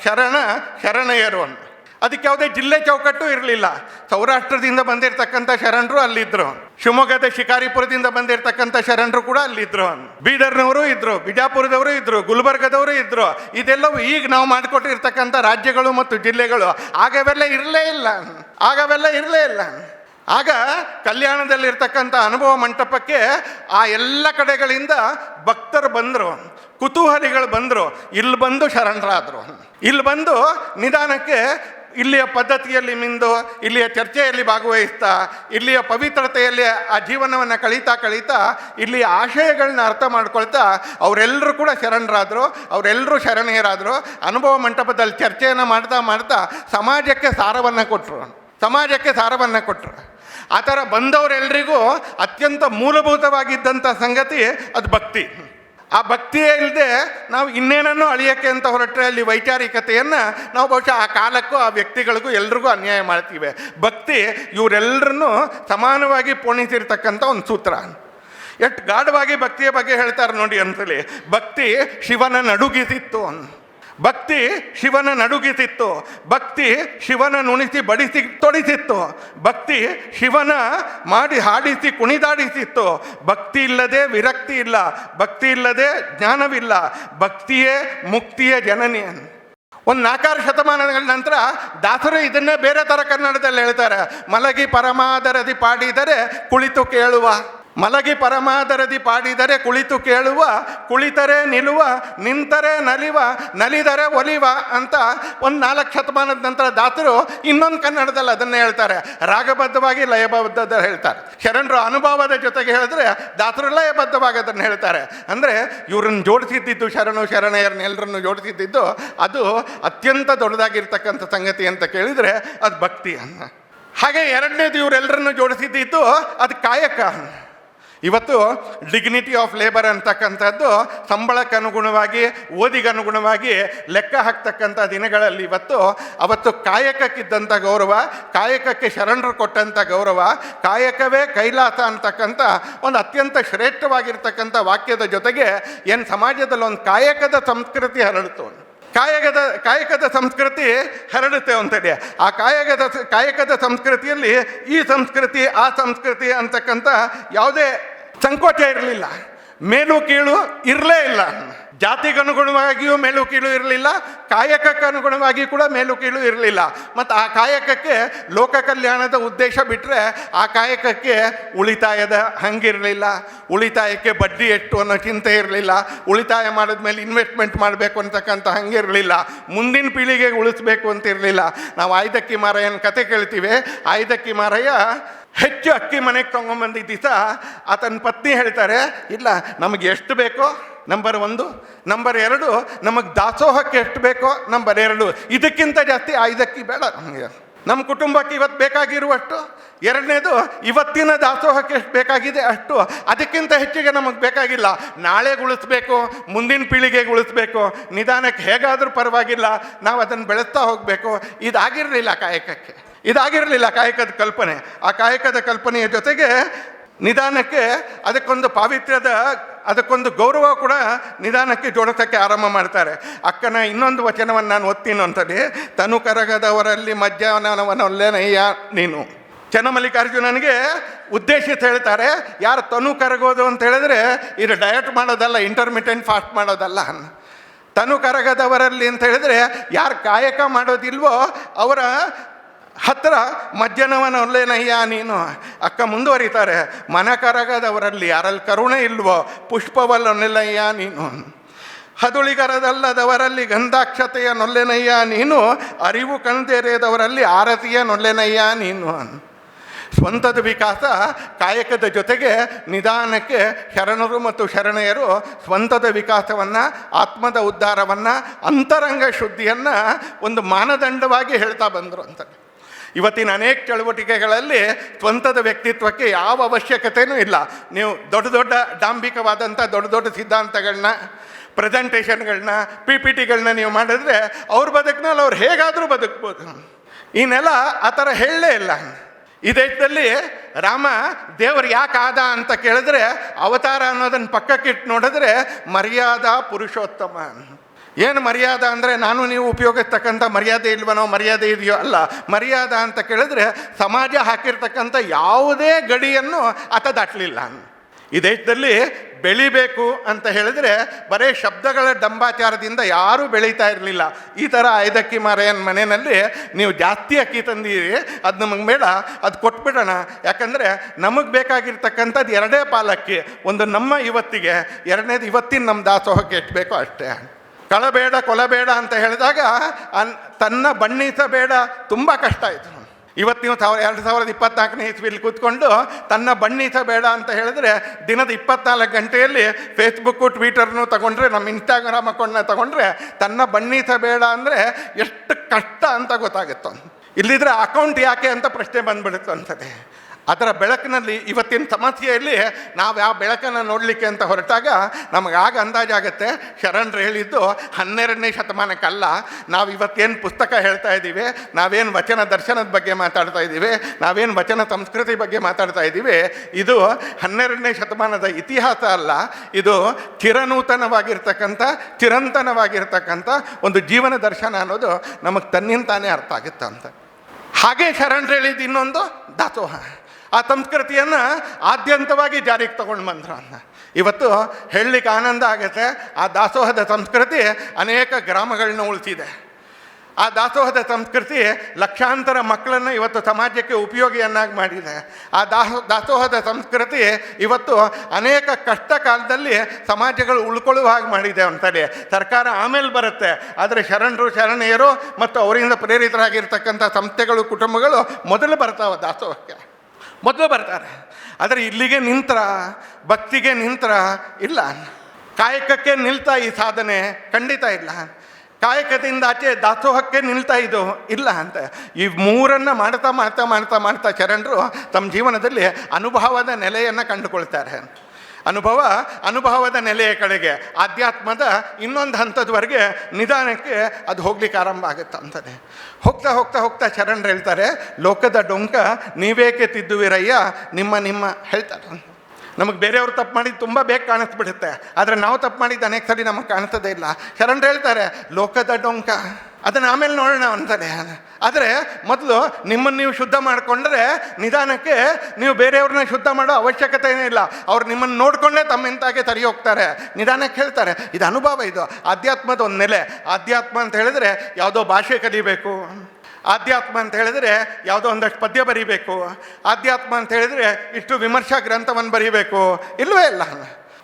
ಶರಣ ಶರಣೆಯರು ಅಂತ ಅದಕ್ಕೆ ಯಾವುದೇ ಜಿಲ್ಲೆ ಚೌಕಟ್ಟು ಇರಲಿಲ್ಲ. ಸೌರಾಷ್ಟ್ರದಿಂದ ಬಂದಿರತಕ್ಕಂಥ ಶರಣರು ಅಲ್ಲಿದ್ದರು ಶಿವಮೊಗ್ಗದ ಶಿಕಾರಿಪುರದಿಂದ ಬಂದಿರತಕ್ಕಂಥ ಶರಣರು ಕೂಡ ಅಲ್ಲಿದ್ದರು ಬೀದರ್ನವರು ಇದ್ದರು ಬಿಜಾಪುರದವರು ಇದ್ದರು ಗುಲ್ಬರ್ಗದವರು ಇದ್ದರು ಇದೆಲ್ಲವೂ ಈಗ ನಾವು ಮಾಡಿಕೊಟ್ಟಿರ್ತಕ್ಕಂಥ ರಾಜ್ಯಗಳು ಮತ್ತು ಜಿಲ್ಲೆಗಳು. ಆಗವೆಲ್ಲ ಇರಲೇ ಇಲ್ಲ. ಆಗವೆಲ್ಲ ಇರಲೇ ಇಲ್ಲ. ಆಗ ಕಲ್ಯಾಣದಲ್ಲಿರ್ತಕ್ಕಂಥ ಅನುಭವ ಮಂಟಪಕ್ಕೆ ಆ ಎಲ್ಲ ಕಡೆಗಳಿಂದ ಭಕ್ತರು ಬಂದರು, ಕುತೂಹಲಿಗಳು ಬಂದರು. ಇಲ್ಲಿ ಬಂದು ಶರಣರಾದರು. ಇಲ್ಲಿ ಬಂದು ನಿಧಾನಕ್ಕೆ ಇಲ್ಲಿಯ ಪದ್ಧತಿಯಲ್ಲಿ ಮಿಂದು, ಇಲ್ಲಿಯ ಚರ್ಚೆಯಲ್ಲಿ ಭಾಗವಹಿಸ್ತಾ, ಇಲ್ಲಿಯ ಪವಿತ್ರತೆಯಲ್ಲಿ ಆ ಜೀವನವನ್ನು ಕಳೀತಾ ಕಳೀತಾ, ಇಲ್ಲಿಯ ಆಶಯಗಳನ್ನ ಅರ್ಥ ಮಾಡ್ಕೊಳ್ತಾ ಅವರೆಲ್ಲರೂ ಕೂಡ ಶರಣರಾದರು ಅವರೆಲ್ಲರೂ ಶರಣೀಯರಾದರು. ಅನುಭವ ಮಂಟಪದಲ್ಲಿ ಚರ್ಚೆಯನ್ನು ಮಾಡ್ತಾ ಮಾಡ್ತಾ ಸಮಾಜಕ್ಕೆ ಸಾರವನ್ನು ಕೊಟ್ಟರು ಸಮಾಜಕ್ಕೆ ಸಾರವನ್ನು ಕೊಟ್ಟರು ಆ ಥರ ಬಂದವರೆಲ್ಲರಿಗೂ ಅತ್ಯಂತ ಮೂಲಭೂತವಾಗಿದ್ದಂಥ ಸಂಗತಿ ಅದು ಭಕ್ತಿ. ಆ ಭಕ್ತಿಯೇ ಇಲ್ಲದೆ ನಾವು ಇನ್ನೇನನ್ನು ಅಳಿಯೋಕ್ಕೆ ಅಂತ ಹೊರಟ್ರೆ ಅಲ್ಲಿ ವೈಚಾರಿಕತೆಯನ್ನು ನಾವು ಬಹುಶಃ ಆ ಕಾಲಕ್ಕೂ ಆ ವ್ಯಕ್ತಿಗಳಿಗೂ ಎಲ್ರಿಗೂ ಅನ್ಯಾಯ ಮಾಡ್ತೀವಿ. ಭಕ್ತಿ ಇವರೆಲ್ಲರನ್ನೂ ಸಮಾನವಾಗಿ ಪೋಣಿಸಿರ್ತಕ್ಕಂಥ ಒಂದು ಸೂತ್ರ. ಎಷ್ಟು ಗಾಢವಾಗಿ ಭಕ್ತಿಯ ಬಗ್ಗೆ ಹೇಳ್ತಾರೆ ನೋಡಿ ಅಂತಲೇ ಭಕ್ತಿ ಶಿವನ ನಡುಗಿಸಿತ್ತು ಅಂತ. ಭಕ್ತಿ ಶಿವನ ನಡುಗಿಸಿತ್ತು. ಭಕ್ತಿ ಶಿವನ ನುಣಿಸಿ ಬಡಿಸಿ ತೊಡಿಸಿತ್ತು. ಭಕ್ತಿ ಶಿವನ ಮಾಡಿ ಹಾಡಿಸಿ ಕುಣಿದಾಡಿಸಿತ್ತು. ಭಕ್ತಿ ಇಲ್ಲದೆ ವಿರಕ್ತಿ ಇಲ್ಲ. ಭಕ್ತಿ ಇಲ್ಲದೆ ಜ್ಞಾನವಿಲ್ಲ. ಭಕ್ತಿಯೇ ಮುಕ್ತಿಯ ಜನನಿ. ಒಂದು ನಾಲ್ಕಾರು ಶತಮಾನಗಳ ನಂತರ ದಾಸರು ಇದನ್ನೇ ಬೇರೆ ಥರ ಕನ್ನಡದಲ್ಲಿ ಹೇಳ್ತಾರೆ. ಮಲಗಿ ಪರಮಾದರದಿ ಪಾಡಿದರೆ ಕುಳಿತು ಕೇಳುವ. ಮಲಗಿ ಪರಮಾದರದಿ ಪಾಡಿದರೆ ಕುಳಿತು ಕೇಳುವ, ಕುಳಿತರೆ ನಿಲ್ಲುವ ನಿಂತರೆ ನಲಿವ, ನಲಿದರೆ ಒಲಿವ ಅಂತ ಒಂದು ನಾಲ್ಕು ಶತಮಾನದ ನಂತರ ದಾತರು ಇನ್ನೊಂದು ಕನ್ನಡದಲ್ಲಿ ಅದನ್ನೇ ಹೇಳ್ತಾರೆ. ರಾಗಬದ್ಧವಾಗಿ ಲಯಬದ್ಧದ ಹೇಳ್ತಾರೆ. ಶರಣರು ಅನುಭವದ ಜೊತೆಗೆ ಹೇಳಿದ್ರೆ ದಾತರು ಲಯಬದ್ಧವಾಗಿ ಅದನ್ನು ಹೇಳ್ತಾರೆ. ಅಂದರೆ ಇವ್ರನ್ನ ಜೋಡಿಸಿದ್ದಿದ್ದು ಶರಣು, ಶರಣೆಯರನ್ನ ಎಲ್ಲರನ್ನು ಜೋಡಿಸಿದ್ದಿದ್ದು ಅದು ಅತ್ಯಂತ ದೊಡ್ಡದಾಗಿರ್ತಕ್ಕಂಥ ಸಂಗತಿ ಅಂತ ಕೇಳಿದರೆ ಅದು ಭಕ್ತಿ ಅನ್ನ ಹಾಗೆ ಎರಡನೇದು ಇವರೆಲ್ಲರನ್ನು ಜೋಡಿಸಿದ್ದಿದ್ದು ಅದು ಕಾಯಕ. ಇವತ್ತು ಡಿಗ್ನಿಟಿ ಆಫ್ ಲೇಬರ್ ಅಂತಕ್ಕಂಥದ್ದು ಸಂಬಳಕ್ಕೆ ಅನುಗುಣವಾಗಿ ಓದಿಗೆ ಅನುಗುಣವಾಗಿ ಲೆಕ್ಕ ಹಾಕ್ತಕ್ಕಂಥ ದಿನಗಳಲ್ಲಿ ಇವತ್ತು ಅವತ್ತು ಕಾಯಕಕ್ಕಿದ್ದಂಥ ಗೌರವ, ಕಾಯಕಕ್ಕೆ ಶರಣರು ಕೊಟ್ಟಂಥ ಗೌರವ, ಕಾಯಕವೇ ಕೈಲಾಸ ಅಂತಕ್ಕಂಥ ಒಂದು ಅತ್ಯಂತ ಶ್ರೇಷ್ಠವಾಗಿರ್ತಕ್ಕಂಥ ವಾಕ್ಯದ ಜೊತೆಗೆ ಏನು ಸಮಾಜದಲ್ಲಿ ಒಂದು ಕಾಯಕದ ಸಂಸ್ಕೃತಿ ಹರಡಿತು ಕಾಯಕದ ಕಾಯಕದ ಸಂಸ್ಕೃತಿ ಹರಡುತ್ತೆ ಅಂತೇಳಿ. ಆ ಕಾಯಕದ ಕಾಯಕದ ಸಂಸ್ಕೃತಿಯಲ್ಲಿ ಈ ಸಂಸ್ಕೃತಿ, ಆ ಸಂಸ್ಕೃತಿ ಅಂತಕ್ಕಂಥ ಯಾವುದೇ ಸಂಕೋಚ ಇರಲಿಲ್ಲ. ಮೇಲು ಕೀಳು ಇರಲೇ ಇಲ್ಲ. ಜಾತಿಗೆ ಅನುಗುಣವಾಗಿಯೂ ಮೇಲು ಕೀಳು ಇರಲಿಲ್ಲ ಕಾಯಕಕ್ಕೆ ಅನುಗುಣವಾಗಿ ಕೂಡ ಮೇಲು ಕೀಳು ಇರಲಿಲ್ಲ. ಮತ್ತು ಆ ಕಾಯಕಕ್ಕೆ ಲೋಕ ಕಲ್ಯಾಣದ ಉದ್ದೇಶ ಬಿಟ್ಟರೆ ಆ ಕಾಯಕಕ್ಕೆ ಉಳಿತಾಯದ ಹಂಗಿರಲಿಲ್ಲ. ಉಳಿತಾಯಕ್ಕೆ ಬಡ್ಡಿ ಎಷ್ಟು ಅನ್ನೋ ಚಿಂತೆ ಇರಲಿಲ್ಲ. ಉಳಿತಾಯ ಮಾಡಿದ ಮೇಲೆ ಇನ್ವೆಸ್ಟ್ಮೆಂಟ್ ಮಾಡಬೇಕು ಅಂತಕ್ಕಂಥ ಹಂಗಿರಲಿಲ್ಲ. ಮುಂದಿನ ಪೀಳಿಗೆಗೆ ಉಳಿಸ್ಬೇಕು ಅಂತ ಇರಲಿಲ್ಲ ನಾವು ಆಯ್ದಕ್ಕಿ ಮಾರಯ್ಯನ ಕತೆ ಕೇಳ್ತೀವಿ. ಆಯ್ದಕ್ಕಿ ಮಾರಯ್ಯ ಹೆಚ್ಚು ಅಕ್ಕಿ ಮನೆಗೆ ತೊಗೊಂಬಂದಿದ್ದ ಆತನ ಪತ್ನಿ ಹೇಳ್ತಾರೆ, ಇಲ್ಲ, ನಮಗೆ ಎಷ್ಟು ಬೇಕೋ ನಂಬರ್ ಒಂದು. ನಂಬರ್ ಎರಡು, ನಮಗೆ ದಾಸೋಹಕ್ಕೆ ಎಷ್ಟು ಬೇಕೋ ನಂಬರ್ ಎರಡು. ಇದಕ್ಕಿಂತ ಜಾಸ್ತಿ ಐದಕ್ಕಿ ಬೇಡ ನಮಗೆ. ನಮ್ಮ ಕುಟುಂಬಕ್ಕೆ ಇವತ್ತು ಬೇಕಾಗಿರುವಷ್ಟು. ಎರಡನೇದು, ಇವತ್ತಿನ ದಾಸೋಹಕ್ಕೆ ಎಷ್ಟು ಬೇಕಾಗಿದೆ ಅಷ್ಟು. ಅದಕ್ಕಿಂತ ಹೆಚ್ಚಿಗೆ ನಮಗೆ ಬೇಕಾಗಿಲ್ಲ. ನಾಳೆ ಉಳಿಸ್ಬೇಕು ಮುಂದಿನ ಪೀಳಿಗೆಗೆ ಉಳಿಸ್ಬೇಕು ನಿಧಾನಕ್ಕೆ ಹೇಗಾದರೂ ಪರವಾಗಿಲ್ಲ. ನಾವು ಅದನ್ನು ಬೆಳೆಸ್ತಾ ಹೋಗಬೇಕು. ಇದಾಗಿರಲಿಲ್ಲ ಕಾಯಕಕ್ಕೆ. ಇದಾಗಿರಲಿಲ್ಲ ಕಾಯಕದ ಕಲ್ಪನೆ. ಆ ಕಾಯಕದ ಕಲ್ಪನೆಯ ಜೊತೆಗೆ ನಿಧಾನಕ್ಕೆ ಅದಕ್ಕೊಂದು ಪಾವಿತ್ರ್ಯದ, ಅದಕ್ಕೊಂದು ಗೌರವ ಕೂಡ ನಿಧಾನಕ್ಕೆ ಜೋಡಿಸೋಕ್ಕೆ ಆರಂಭ ಮಾಡ್ತಾರೆ. ಅಕ್ಕನ ಇನ್ನೊಂದು ವಚನವನ್ನು ನಾನು ಓದ್ತೀನಿ ಅಂತಲ್ಲಿ ತನು ಕರಗದವರಲ್ಲಿ ಮಧ್ಯಾಹ್ನವನ್ನೊಲ್ಲೇನಯ್ಯ ನೀನು? ಚನ್ನಮಲ್ಲಿಕಾರ್ಜುನನಿಗೆ ಉದ್ದೇಶಿತ ಹೇಳ್ತಾರೆ, ಯಾರು ತನು ಕರಗೋದು ಅಂತ ಹೇಳಿದ್ರೆ, ಇದು ಡಯಟ್ ಮಾಡೋದಲ್ಲ ಇಂಟರ್ಮಿಟೆಂಟ್ ಫಾಸ್ಟ್ ಮಾಡೋದಲ್ಲ ತನು ಕರಗದವರಲ್ಲಿ ಅಂತ ಹೇಳಿದ್ರೆ, ಯಾರು ಕಾಯಕ ಮಾಡೋದಿಲ್ವೋ, ಅವರ ಹತ್ರ ಮಜ್ಜನವನ ನಯ್ಯ ನೀನು. ಅಕ್ಕ ಮುಂದುವರಿತಾರೆ. ಮನ ಕರಗದವರಲ್ಲಿ ಯಾರಲ್ಲಿ ಕರುಣೆ ಇಲ್ವೋ? ಪುಷ್ಪವಲ್ಲೊನ್ನೆಲ್ಲಯ್ಯ ನೀನು. ಹದುಳಿಗರದಲ್ಲದವರಲ್ಲಿ ಗಂಧಾಕ್ಷತೆಯ ನೊಲ್ಲೆನಯ್ಯ ನೀನು. ಅರಿವು ಕಣ್ದೇರೆಯದವರಲ್ಲಿ ಆರತಿಯ ನೊಲ್ಲೆನಯ್ಯ ನೀನು. ಸ್ವಂತದ ವಿಕಾಸ ಕಾಯಕದ ಜೊತೆಗೆ ನಿಧಾನಕ್ಕೆ ಶರಣರು ಮತ್ತು ಶರಣೆಯರು ಸ್ವಂತದ ವಿಕಾಸವನ್ನು, ಆತ್ಮದ ಉದ್ಧಾರವನ್ನು, ಅಂತರಂಗ ಶುದ್ಧಿಯನ್ನು ಒಂದು ಮಾನದಂಡವಾಗಿ ಹೇಳ್ತಾ ಬಂದರು ಅಂತ. ಇವತ್ತಿನ ಅನೇಕ ಚಳುವಟಿಕೆಗಳಲ್ಲಿ ಸ್ವಂತದ ವ್ಯಕ್ತಿತ್ವಕ್ಕೆ ಯಾವ ಅವಶ್ಯಕತೆಯೂ ಇಲ್ಲ. ನೀವು ದೊಡ್ಡ ದೊಡ್ಡ ಡಾಂಬಿಕವಾದಂಥ ದೊಡ್ಡ ದೊಡ್ಡ ಸಿದ್ಧಾಂತಗಳನ್ನ ಪ್ರೆಸೆಂಟೇಷನ್ಗಳನ್ನ ಪಿ ಪಿ ಟಿಗಳನ್ನ ನೀವು ಮಾಡಿದ್ರೆ ಅವ್ರ ಬದುಕಿನಲ್ಲಿ ಅವ್ರು ಹೇಗಾದರೂ ಬದುಕ್ಬೋದು. ಇನ್ನೆಲ್ಲ ನೆಲ ಆ ಥರ ಹೇಳಲೇ ಇಲ್ಲ. ಈ ದೇಶದಲ್ಲಿ ರಾಮ ದೇವರು ಯಾಕೆ ಆದ ಅಂತ ಕೇಳಿದ್ರೆ ಅವತಾರ ಅನ್ನೋದನ್ನು ಪಕ್ಕಕ್ಕಿಟ್ಟು ನೋಡಿದ್ರೆ ಮರ್ಯಾದಾ ಪುರುಷೋತ್ತಮ. ಏನು ಮರ್ಯಾದೆ ಅಂದರೆ ನಾನು ನೀವು ಉಪಯೋಗಿಸ್ತಕ್ಕಂಥ ಮರ್ಯಾದೆ ಇಲ್ವನೋ, ಮರ್ಯಾದೆ ಇದೆಯೋ ಅಲ್ಲ. ಮರ್ಯಾದ ಅಂತ ಕೇಳಿದ್ರೆ ಸಮಾಜ ಹಾಕಿರ್ತಕ್ಕಂಥ ಯಾವುದೇ ಗಡಿಯನ್ನು ಆತ ದಾಟಲಿಲ್ಲ. ಈ ದೇಶದಲ್ಲಿ ಬೆಳಿಬೇಕು ಅಂತ ಹೇಳಿದ್ರೆ ಬರೀ ಶಬ್ದಗಳ ಡಂಬಾಚಾರದಿಂದ ಯಾರೂ ಬೆಳೀತಾ ಇರಲಿಲ್ಲ. ಈ ಥರ ಐದಕ್ಕಿ ಮಾರೆಯನ್ ಮನೆಯಲ್ಲಿ ನೀವು ಜಾಸ್ತಿ ಅಕ್ಕಿ ತಂದೀರಿ ಅದು ನಮಗೆ ಬೇಡ, ಅದು ಕೊಟ್ಬಿಡೋಣ. ಯಾಕಂದರೆ ನಮಗೆ ಬೇಕಾಗಿರ್ತಕ್ಕಂಥದ್ದು ಎರಡೇ ಪಾಲಕ್ಕಿ, ಒಂದು ನಮ್ಮ ಇವತ್ತಿಗೆ, ಎರಡನೇದು ಇವತ್ತಿನ ನಮ್ಮ ದಾಸೋಹಕ್ಕೆ ಎಷ್ಟು ಬೇಕೋ ಅಷ್ಟೇ. ಕಳಬೇಡ ಕೊಲಬೇಡ ಅಂತ ಹೇಳಿದಾಗ ಅನ್ ತನ್ನ ಬಣ್ಣಿಸಬೇಡ ತುಂಬ ಕಷ್ಟ ಆಯಿತು. ಇವತ್ತು ನೀವು ಸಾವಿರ, ಎರಡು ಸಾವಿರದ ಇಪ್ಪತ್ನಾಲ್ಕನೇ ಇಸ್ವಿಯಲ್ಲಿ ಕೂತ್ಕೊಂಡು ತನ್ನ ಬಣ್ಣಿಸಬೇಡ ಅಂತ ಹೇಳಿದ್ರೆ ದಿನದ ಇಪ್ಪತ್ನಾಲ್ಕು ಗಂಟೆಯಲ್ಲಿ ಫೇಸ್ಬುಕ್ಕು ಟ್ವಿಟರ್ನು ತಗೊಂಡ್ರೆ, ನಮ್ಮ ಇನ್ಸ್ಟಾಗ್ರಾಮ್ ಅಕೌಂಟ್ನ ತಗೊಂಡ್ರೆ ತನ್ನ ಬಣ್ಣಿಸಬೇಡ ಅಂದರೆ ಎಷ್ಟು ಕಷ್ಟ ಅಂತ ಗೊತ್ತಾಗುತ್ತೋ ಇಲ್ಲಿದ್ರೆ ಅಕೌಂಟ್ ಯಾಕೆ ಅಂತ ಪ್ರಶ್ನೆ ಬಂದ್ಬಿಡುತ್ತೆ ಅಂತದೆ ಅದರ ಬೆಳಕಿನಲ್ಲಿ ಇವತ್ತಿನ ಸಮಸ್ಯೆಯಲ್ಲಿ ನಾವು ಯಾವ ಬೆಳಕನ್ನು ನೋಡಲಿಕ್ಕೆ ಅಂತ ಹೊರಟಾಗ ನಮಗಾಗ ಅಂದಾಜಾಗತ್ತೆ ಶರಣರು ಹೇಳಿದ್ದು ಹನ್ನೆರಡನೇ ಶತಮಾನಕ್ಕಲ್ಲ, ನಾವು ಇವತ್ತೇನು ಪುಸ್ತಕ ಹೇಳ್ತಾ ಇದ್ದೀವಿ, ನಾವೇನು ವಚನ ದರ್ಶನದ ಬಗ್ಗೆ ಮಾತಾಡ್ತಾ ಇದ್ದೀವಿ, ನಾವೇನು ವಚನ ಸಂಸ್ಕೃತಿ ಬಗ್ಗೆ ಮಾತಾಡ್ತಾ ಇದ್ದೀವಿ, ಇದು ಹನ್ನೆರಡನೇ ಶತಮಾನದ ಇತಿಹಾಸ ಅಲ್ಲ, ಇದು ಚಿರನೂತನವಾಗಿರ್ತಕ್ಕಂಥ, ಚಿರಂತನವಾಗಿರ್ತಕ್ಕಂಥ ಒಂದು ಜೀವನ ದರ್ಶನ ಅನ್ನೋದು ನಮಗೆ ತನ್ನಿಂತಾನೇ ಅರ್ಥ ಆಗುತ್ತೆ ಅಂತ. ಹಾಗೆ ಶರಣರು ಹೇಳಿದ್ದು ಇನ್ನೊಂದು ದಾಸೋಹ. ಆ ಸಂಸ್ಕೃತಿಯನ್ನು ಆದ್ಯಂತವಾಗಿ ಜಾರಿಗೆ ತಗೊಂಡು ಬಂದ್ರು ಅನ್ನ. ಇವತ್ತು ಹೇಳಲಿಕ್ಕೆ ಆನಂದ ಆಗುತ್ತೆ. ಆ ದಾಸೋಹದ ಸಂಸ್ಕೃತಿ ಅನೇಕ ಗ್ರಾಮಗಳನ್ನ ಉಳಿಸಿದೆ. ಆ ದಾಸೋಹದ ಸಂಸ್ಕೃತಿ ಲಕ್ಷಾಂತರ ಮಕ್ಕಳನ್ನು ಇವತ್ತು ಸಮಾಜಕ್ಕೆ ಉಪಯೋಗಿಯನ್ನಾಗಿ ಮಾಡಿದೆ. ಆ ದಾಸೋ ದಾಸೋಹದ ಸಂಸ್ಕೃತಿ ಇವತ್ತು ಅನೇಕ ಕಷ್ಟ ಕಾಲದಲ್ಲಿ ಸಮಾಜಗಳು ಉಳ್ಕೊಳ್ಳುವ ಹಾಗೆ ಮಾಡಿದೆ ಅಂತಾರೆ ಸರ್ಕಾರ ಆಮೇಲೆ ಬರುತ್ತೆ. ಆದರೆ ಶರಣರು, ಶರಣೆಯರು ಮತ್ತು ಅವರಿಂದ ಪ್ರೇರಿತರಾಗಿರ್ತಕ್ಕಂಥ ಸಂಸ್ಥೆಗಳು, ಕುಟುಂಬಗಳು ಮೊದಲು ಬರ್ತಾವೆ ದಾಸೋಹಕ್ಕೆ. ಮೊದಲು ಬರ್ತಾರೆ. ಆದರೆ ಇಲ್ಲಿಗೆ ನಿಂತರ, ಭಕ್ತಿಗೆ ನಿಂತರ ಇಲ್ಲ. ಕಾಯಕಕ್ಕೆ ನಿಲ್ತಾ ಈ ಸಾಧನೆ ಖಂಡಿತ ಇಲ್ಲ. ಕಾಯಕದಿಂದ ಆಚೆ ದಾಸೋಹಕ್ಕೆ ನಿಲ್ತಾ ಇದು ಇಲ್ಲ ಅಂತ. ಈ ಮೂರನ್ನು ಮಾಡ್ತಾ ಮಾಡ್ತಾ ಮಾಡ್ತಾ ಮಾಡ್ತಾ ಚರಣರು ತಮ್ಮ ಜೀವನದಲ್ಲಿ ಅನುಭವದ ನೆಲೆಯನ್ನು ಕಂಡುಕೊಳ್ತಾರೆ. ಅನುಭವ, ಅನುಭವದ ನೆಲೆಯ ಕಡೆಗೆ, ಆಧ್ಯಾತ್ಮದ ಇನ್ನೊಂದು ಹಂತದವರೆಗೆ ನಿಧಾನಕ್ಕೆ ಅದು ಹೋಗ್ಲಿಕ್ಕೆ ಆರಂಭ ಆಗುತ್ತೆ ಅಂತಾನೆ. ಹೋಗ್ತಾ ಹೋಗ್ತಾ ಹೋಗ್ತಾ ಚರಣ್ ಹೇಳ್ತಾರೆ, ಲೋಕದ ಡೊಂಕ, ನೀವೇಕೆ ತಿದ್ದುವಿರಯ್ಯ? ನಿಮ್ಮ ನಿಮ್ಮ, ಹೇಳ್ತಾರೆ. ನಮಗೆ ಬೇರೆಯವ್ರು ತಪ್ಪು ಮಾಡಿದ್ದು ತುಂಬ ಬೇಗ ಕಾಣಿಸ್ಬಿಡುತ್ತೆ, ಆದರೆ ನಾವು ತಪ್ಪು ಮಾಡಿದ್ದು ಅನೇಕ ಸರಿ ನಮಗೆ ಕಾಣಿಸೋದೇ ಇಲ್ಲ. ಶರಣರು ಹೇಳ್ತಾರೆ, ಲೋಕದ ಡೊಂಕ. ಅದನ್ನು ಆಮೇಲೆ ನೋಡೋಣ ಅಂತಾನೆ. ಆದರೆ ಮೊದಲು ನಿಮ್ಮನ್ನು ನೀವು ಶುದ್ಧ ಮಾಡಿಕೊಂಡ್ರೆ ನಿಧಾನಕ್ಕೆ ನೀವು ಬೇರೆಯವ್ರನ್ನ ಶುದ್ಧ ಮಾಡೋ ಅವಶ್ಯಕತೆ ಇಲ್ಲ. ಅವ್ರು ನಿಮ್ಮನ್ನು ನೋಡಿಕೊಂಡೇ ತಮ್ಮಿಂತಾಗೆ ತರಿ ಹೋಗ್ತಾರೆ. ನಿಧಾನಕ್ಕೆ ಹೇಳ್ತಾರೆ. ಇದು ಅನುಭವ ಇದು. ಆಧ್ಯಾತ್ಮದ ಒಂದು ನೆಲೆ. ಆಧ್ಯಾತ್ಮ ಅಂತ ಹೇಳಿದ್ರೆ ಯಾವುದೋ ಭಾಷೆ ಕಲಿಬೇಕು. ಆಧ್ಯಾತ್ಮ ಅಂತ ಹೇಳಿದ್ರೆ ಯಾವುದೋ ಒಂದಷ್ಟು ಪದ್ಯ ಬರೀಬೇಕು. ಆಧ್ಯಾತ್ಮ ಅಂತ ಹೇಳಿದ್ರೆ ಇಷ್ಟು ವಿಮರ್ಶಾ ಗ್ರಂಥವನ್ನು ಬರೀಬೇಕು. ಇಲ್ಲವೇ ಇಲ್ಲ.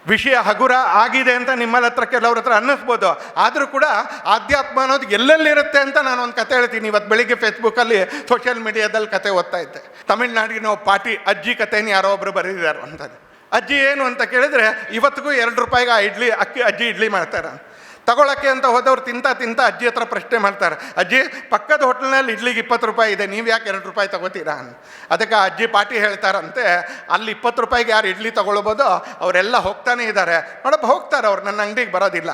ವಿಷಯ ಹಗುರ ಆಗಿದೆ ಅಂತ ನಿಮ್ಮಲ್ಲಿ ಹತ್ರ ಕೆಲವ್ರ ಹತ್ರ ಅನ್ನಿಸ್ಬೋದು. ಆದರೂ ಕೂಡ ಆಧ್ಯಾತ್ಮ ಅನ್ನೋದು ಎಲ್ಲೆಲ್ಲಿರುತ್ತೆ ಅಂತ ನಾನು ಒಂದು ಕತೆ ಹೇಳ್ತೀನಿ. ಇವತ್ತು ಬೆಳಿಗ್ಗೆ ಫೇಸ್ಬುಕ್ಕಲ್ಲಿ ಸೋಷಿಯಲ್ ಮೀಡಿಯಾದಲ್ಲಿ ಕತೆ ಓದ್ತಾ ಇದ್ದೆ. ತಮಿಳ್ನಾಡಿನ ಪಾಟಿ ಅಜ್ಜಿ ಕಥೆನ ಯಾರೋ ಒಬ್ಬರು ಬರೆದಿದ್ದಾರೆ ಅಂತ ಅಜ್ಜಿ ಏನು ಅಂತ ಕೇಳಿದ್ರೆ, ಇವತ್ತಿಗೂ ಎರಡು ರೂಪಾಯಿಗೆ ಆ ಇಡ್ಲಿ, ಅಕ್ಕಿ, ಅಜ್ಜಿ ಇಡ್ಲಿ ಮಾಡ್ತಾರೆ? ತಗೊಳಕ್ಕೆ ಅಂತ ಹೋದವ್ರು ತಿಂತ ತಿಂತ ಅಜ್ಜಿ ಹತ್ರ ಪ್ರಶ್ನೆ ಮಾಡ್ತಾರೆ, ಅಜ್ಜಿ, ಪಕ್ಕದ ಹೋಟ್ಲ್ನಲ್ಲಿ ಇಡ್ಲಿಗೆ ಇಪ್ಪತ್ತು ರೂಪಾಯಿ ಇದೆ, ನೀವು ಯಾಕೆ ಎರಡು ರೂಪಾಯಿ ತಗೋತೀರಾ? ಅದಕ್ಕೆ ಅಜ್ಜಿ ಪಾಟಿ ಹೇಳ್ತಾರಂತೆ, ಅಲ್ಲಿ ಇಪ್ಪತ್ತು ರೂಪಾಯಿಗೆ ಯಾರು ಇಡ್ಲಿ ತಗೊಳ್ಬೋದು? ಅವರೆಲ್ಲ ಹೋಗ್ತಾನೆ ಇದ್ದಾರೆ. ನೋಡಪ್ಪ, ಹೋಗ್ತಾರೆ ಅವ್ರು, ನನ್ನ ಅಂಗಡಿಗೆ ಬರೋದಿಲ್ಲ.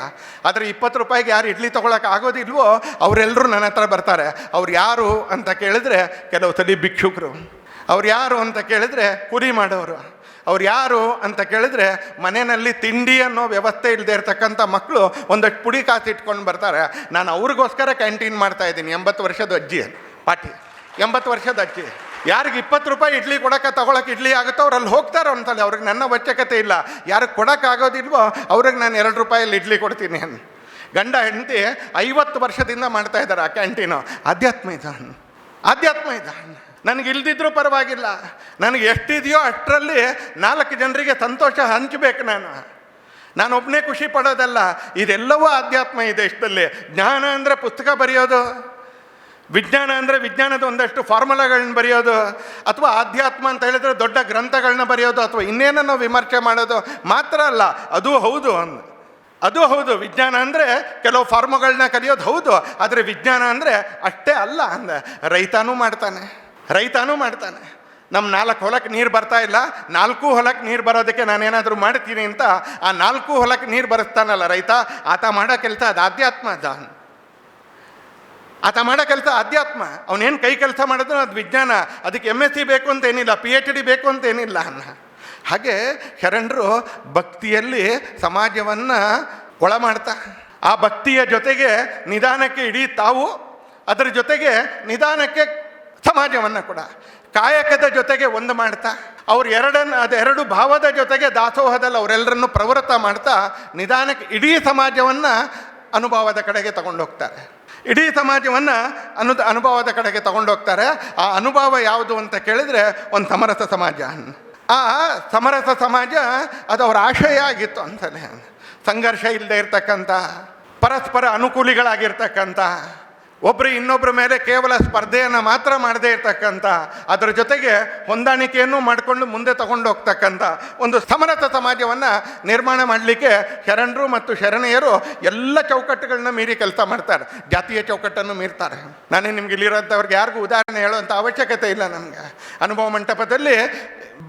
ಆದರೆ ಇಪ್ಪತ್ತು ರೂಪಾಯಿಗೆ ಯಾರು ಇಡ್ಲಿ ತೊಗೊಳಕ್ಕೆ ಆಗೋದಿಲ್ವೋ ಅವರೆಲ್ಲರೂ ನನ್ನ ಹತ್ರ ಬರ್ತಾರೆ. ಅವ್ರು ಯಾರು ಅಂತ ಕೇಳಿದ್ರೆ, ಕೆಲವು ಸಲ ಭಿಕ್ಷುಕರು. ಅವ್ರು ಯಾರು ಅಂತ ಕೇಳಿದ್ರೆ, ಕುರಿ ಮಾಡೋರು. ಅವ್ರು ಯಾರು ಅಂತ ಕೇಳಿದ್ರೆ ಮನೆಯಲ್ಲಿ ತಿಂಡಿ ಅನ್ನೋ ವ್ಯವಸ್ಥೆ ಇಲ್ಲದೆ ಇರ್ತಕ್ಕಂಥ ಮಕ್ಕಳು ಒಂದಷ್ಟು ಪುಡಿ ಕಾಸು ಇಟ್ಕೊಂಡು ಬರ್ತಾರೆ. ನಾನು ಅವ್ರಿಗೋಸ್ಕರ ಕ್ಯಾಂಟೀನ್ ಮಾಡ್ತಾ ಇದ್ದೀನಿ, ಎಂಬತ್ತು ವರ್ಷದ ಅಜ್ಜಿ ಪಾಟಿ. ಎಂಬತ್ತು ವರ್ಷದ ಅಜ್ಜಿ. ಯಾರಿಗೆ ಇಪ್ಪತ್ತು ರೂಪಾಯಿ ಇಡ್ಲಿ ಕೊಡೋಕೆ ತಗೊಳಕ್ಕೆ ಇಡ್ಲಿ ಆಗುತ್ತೋ ಅವ್ರು ಅಲ್ಲಿ ಹೋಗ್ತಾರೋ ಅಂತಲ್ಲ, ಅವ್ರಿಗೆ ನನ್ನ ಅವಶ್ಯಕತೆ ಇಲ್ಲ. ಯಾರಿಗೆ ಕೊಡೋಕ್ಕಾಗೋದಿಲ್ವೋ ಅವ್ರಿಗೆ ನಾನು ಎರಡು ರೂಪಾಯಲ್ಲಿ ಇಡ್ಲಿ ಕೊಡ್ತೀನಿ ಅಂತ. ಗಂಡ ಹೆಂಡತಿ ಐವತ್ತು ವರ್ಷದಿಂದ ಮಾಡ್ತಾ ಇದ್ದಾರೆ ಆ ಕ್ಯಾಂಟೀನು. ಆಧ್ಯಾತ್ಮ ಇದು ಆಧ್ಯಾತ್ಮ ಇದು ನನಗೆ ಇಲ್ದಿದ್ರೂ ಪರವಾಗಿಲ್ಲ. ನನಗೆ ಎಷ್ಟಿದೆಯೋ ಅಷ್ಟರಲ್ಲಿ ನಾಲ್ಕು ಜನರಿಗೆ ಸಂತೋಷ ಹಂಚಬೇಕು ನಾನು. ನಾನು ಒಬ್ಬನೇ ಖುಷಿ ಪಡೋದಲ್ಲ, ಇದೆಲ್ಲವೂ ಆಧ್ಯಾತ್ಮ ಈ ದೇಶದಲ್ಲಿ. ಜ್ಞಾನ ಅಂದರೆ ಪುಸ್ತಕ ಬರೆಯೋದು, ವಿಜ್ಞಾನ ಅಂದರೆ ವಿಜ್ಞಾನದ ಒಂದಷ್ಟು ಫಾರ್ಮುಲಾಗಳನ್ನ ಬರೆಯೋದು, ಅಥವಾ ಆಧ್ಯಾತ್ಮ ಅಂತ ಹೇಳಿದ್ರೆ ದೊಡ್ಡ ಗ್ರಂಥಗಳನ್ನ ಬರೆಯೋದು, ಅಥವಾ ಇನ್ನೇನನ್ನು ವಿಮರ್ಶೆ ಮಾಡೋದು ಮಾತ್ರ ಅಲ್ಲ, ಅದು ಹೌದು ಅಂದು ಅದು ಹೌದು. ವಿಜ್ಞಾನ ಅಂದರೆ ಕೆಲವು ಫಾರ್ಮುಗಳನ್ನ ಕಲಿಯೋದು ಹೌದು, ಆದರೆ ವಿಜ್ಞಾನ ಅಂದರೆ ಅಷ್ಟೇ ಅಲ್ಲ ಅಂದ. ರೈತನೂ ಮಾಡ್ತಾನೆ. ರೈತನೂ ಮಾಡ್ತಾನೆ. ನಮ್ಮ ನಾಲ್ಕು ಹೊಲಕ್ಕೆ ನೀರು ಬರ್ತಾ ಇಲ್ಲ, ನಾಲ್ಕು ಹೊಲಕ್ಕೆ ನೀರು ಬರೋದಕ್ಕೆ ನಾನೇನಾದರೂ ಮಾಡ್ತೀನಿ ಅಂತ ಆ ನಾಲ್ಕು ಹೊಲಕ್ಕೆ ನೀರು ಬರೆಸ್ತಾನಲ್ಲ ರೈತ, ಆತ ಮಾಡೋ ಕೆಲಸ ಅದು ಆಧ್ಯಾತ್ಮ ಅದ ಆತ ಮಾಡೋ ಕೆಲಸ ಆಧ್ಯಾತ್ಮ. ಅವನೇನು ಕೈ ಕೆಲಸ ಮಾಡಿದ್ರು ಅದು ವಿಜ್ಞಾನ. ಅದಕ್ಕೆ ಎಂ ಎಸ್ ಸಿ ಬೇಕು ಅಂತ ಏನಿಲ್ಲ ಪಿ ಎಚ್ ಡಿ ಬೇಕು ಅಂತ ಏನಿಲ್ಲ ಅನ್ನ. ಹಾಗೆ ಶರಣರು ಭಕ್ತಿಯಲ್ಲಿ ಸಮಾಜವನ್ನು ಒಳ ಮಾಡ್ತಾ. ಆ ಭಕ್ತಿಯ ಜೊತೆಗೆ ನಿಧಾನಕ್ಕೆ ಇಡೀ ತಾವು, ಅದರ ಜೊತೆಗೆ ನಿಧಾನಕ್ಕೆ ಸಮಾಜವನ್ನು ಕೂಡ. ಕಾಯಕದ ಜೊತೆಗೆ ಒಂದು ಮಾಡ್ತಾ. ಅವ್ರು ಎರಡನ್ನು ಅದೆರಡು ಭಾವದ ಜೊತೆಗೆ ದಾಸೋಹದಲ್ಲಿ ಅವರೆಲ್ಲರನ್ನು ಪ್ರವೃತ್ತ ಮಾಡ್ತಾ ನಿಧಾನಕ್ಕೆ ಇಡೀ ಸಮಾಜವನ್ನು ಅನುಭವದ ಕಡೆಗೆ ತಗೊಂಡೋಗ್ತಾರೆ ಇಡೀ ಸಮಾಜವನ್ನು ಅನು ಅನುಭವದ ಕಡೆಗೆ ತಗೊಂಡೋಗ್ತಾರೆ ಆ ಅನುಭವ ಯಾವುದು ಅಂತ ಕೇಳಿದರೆ ಒಂದು ಸಮರಸ ಸಮಾಜ. ಆ ಸಮರಸ ಸಮಾಜ ಅದು ಅವರ ಆಶಯ ಆಗಿತ್ತು ಅಂತಲೇ ಸಂಘರ್ಷ ಇಲ್ಲದೆ ಇರ್ತಕ್ಕಂಥ, ಪರಸ್ಪರ ಅನುಕೂಲಿಗಳಾಗಿರ್ತಕ್ಕಂಥ ಒಬ್ಬರು ಇನ್ನೊಬ್ಬರ ಮೇಲೆ ಕೇವಲ ಸ್ಪರ್ಧೆಯನ್ನು ಮಾತ್ರ ಮಾಡದೇ ಇರತಕ್ಕಂಥ, ಅದರ ಜೊತೆಗೆ ಹೊಂದಾಣಿಕೆಯನ್ನು ಮಾಡಿಕೊಂಡು ಮುಂದೆ ತಗೊಂಡು ಹೋಗ್ತಕ್ಕಂಥ ಒಂದು ಸಮರಸ ಸಮಾಜವನ್ನು ನಿರ್ಮಾಣ ಮಾಡಲಿಕ್ಕೆ ಶರಣರು ಮತ್ತು ಶರಣೆಯರು ಎಲ್ಲ ಚೌಕಟ್ಟುಗಳನ್ನ ಮೀರಿ ಕೆಲಸ ಮಾಡ್ತಾರೆ. ಜಾತಿಯ ಚೌಕಟ್ಟನ್ನು ಮೀರ್ತಾರೆ. ನಾನೇ ನಿಮ್ಗೆ ಇಲ್ಲಿರೋಂಥವ್ರಿಗೆ ಯಾರಿಗೂ ಉದಾಹರಣೆ ಹೇಳುವಂಥ ಅವಶ್ಯಕತೆ ಇಲ್ಲ ನಮಗೆ. ಅನುಭವ ಮಂಟಪದಲ್ಲಿ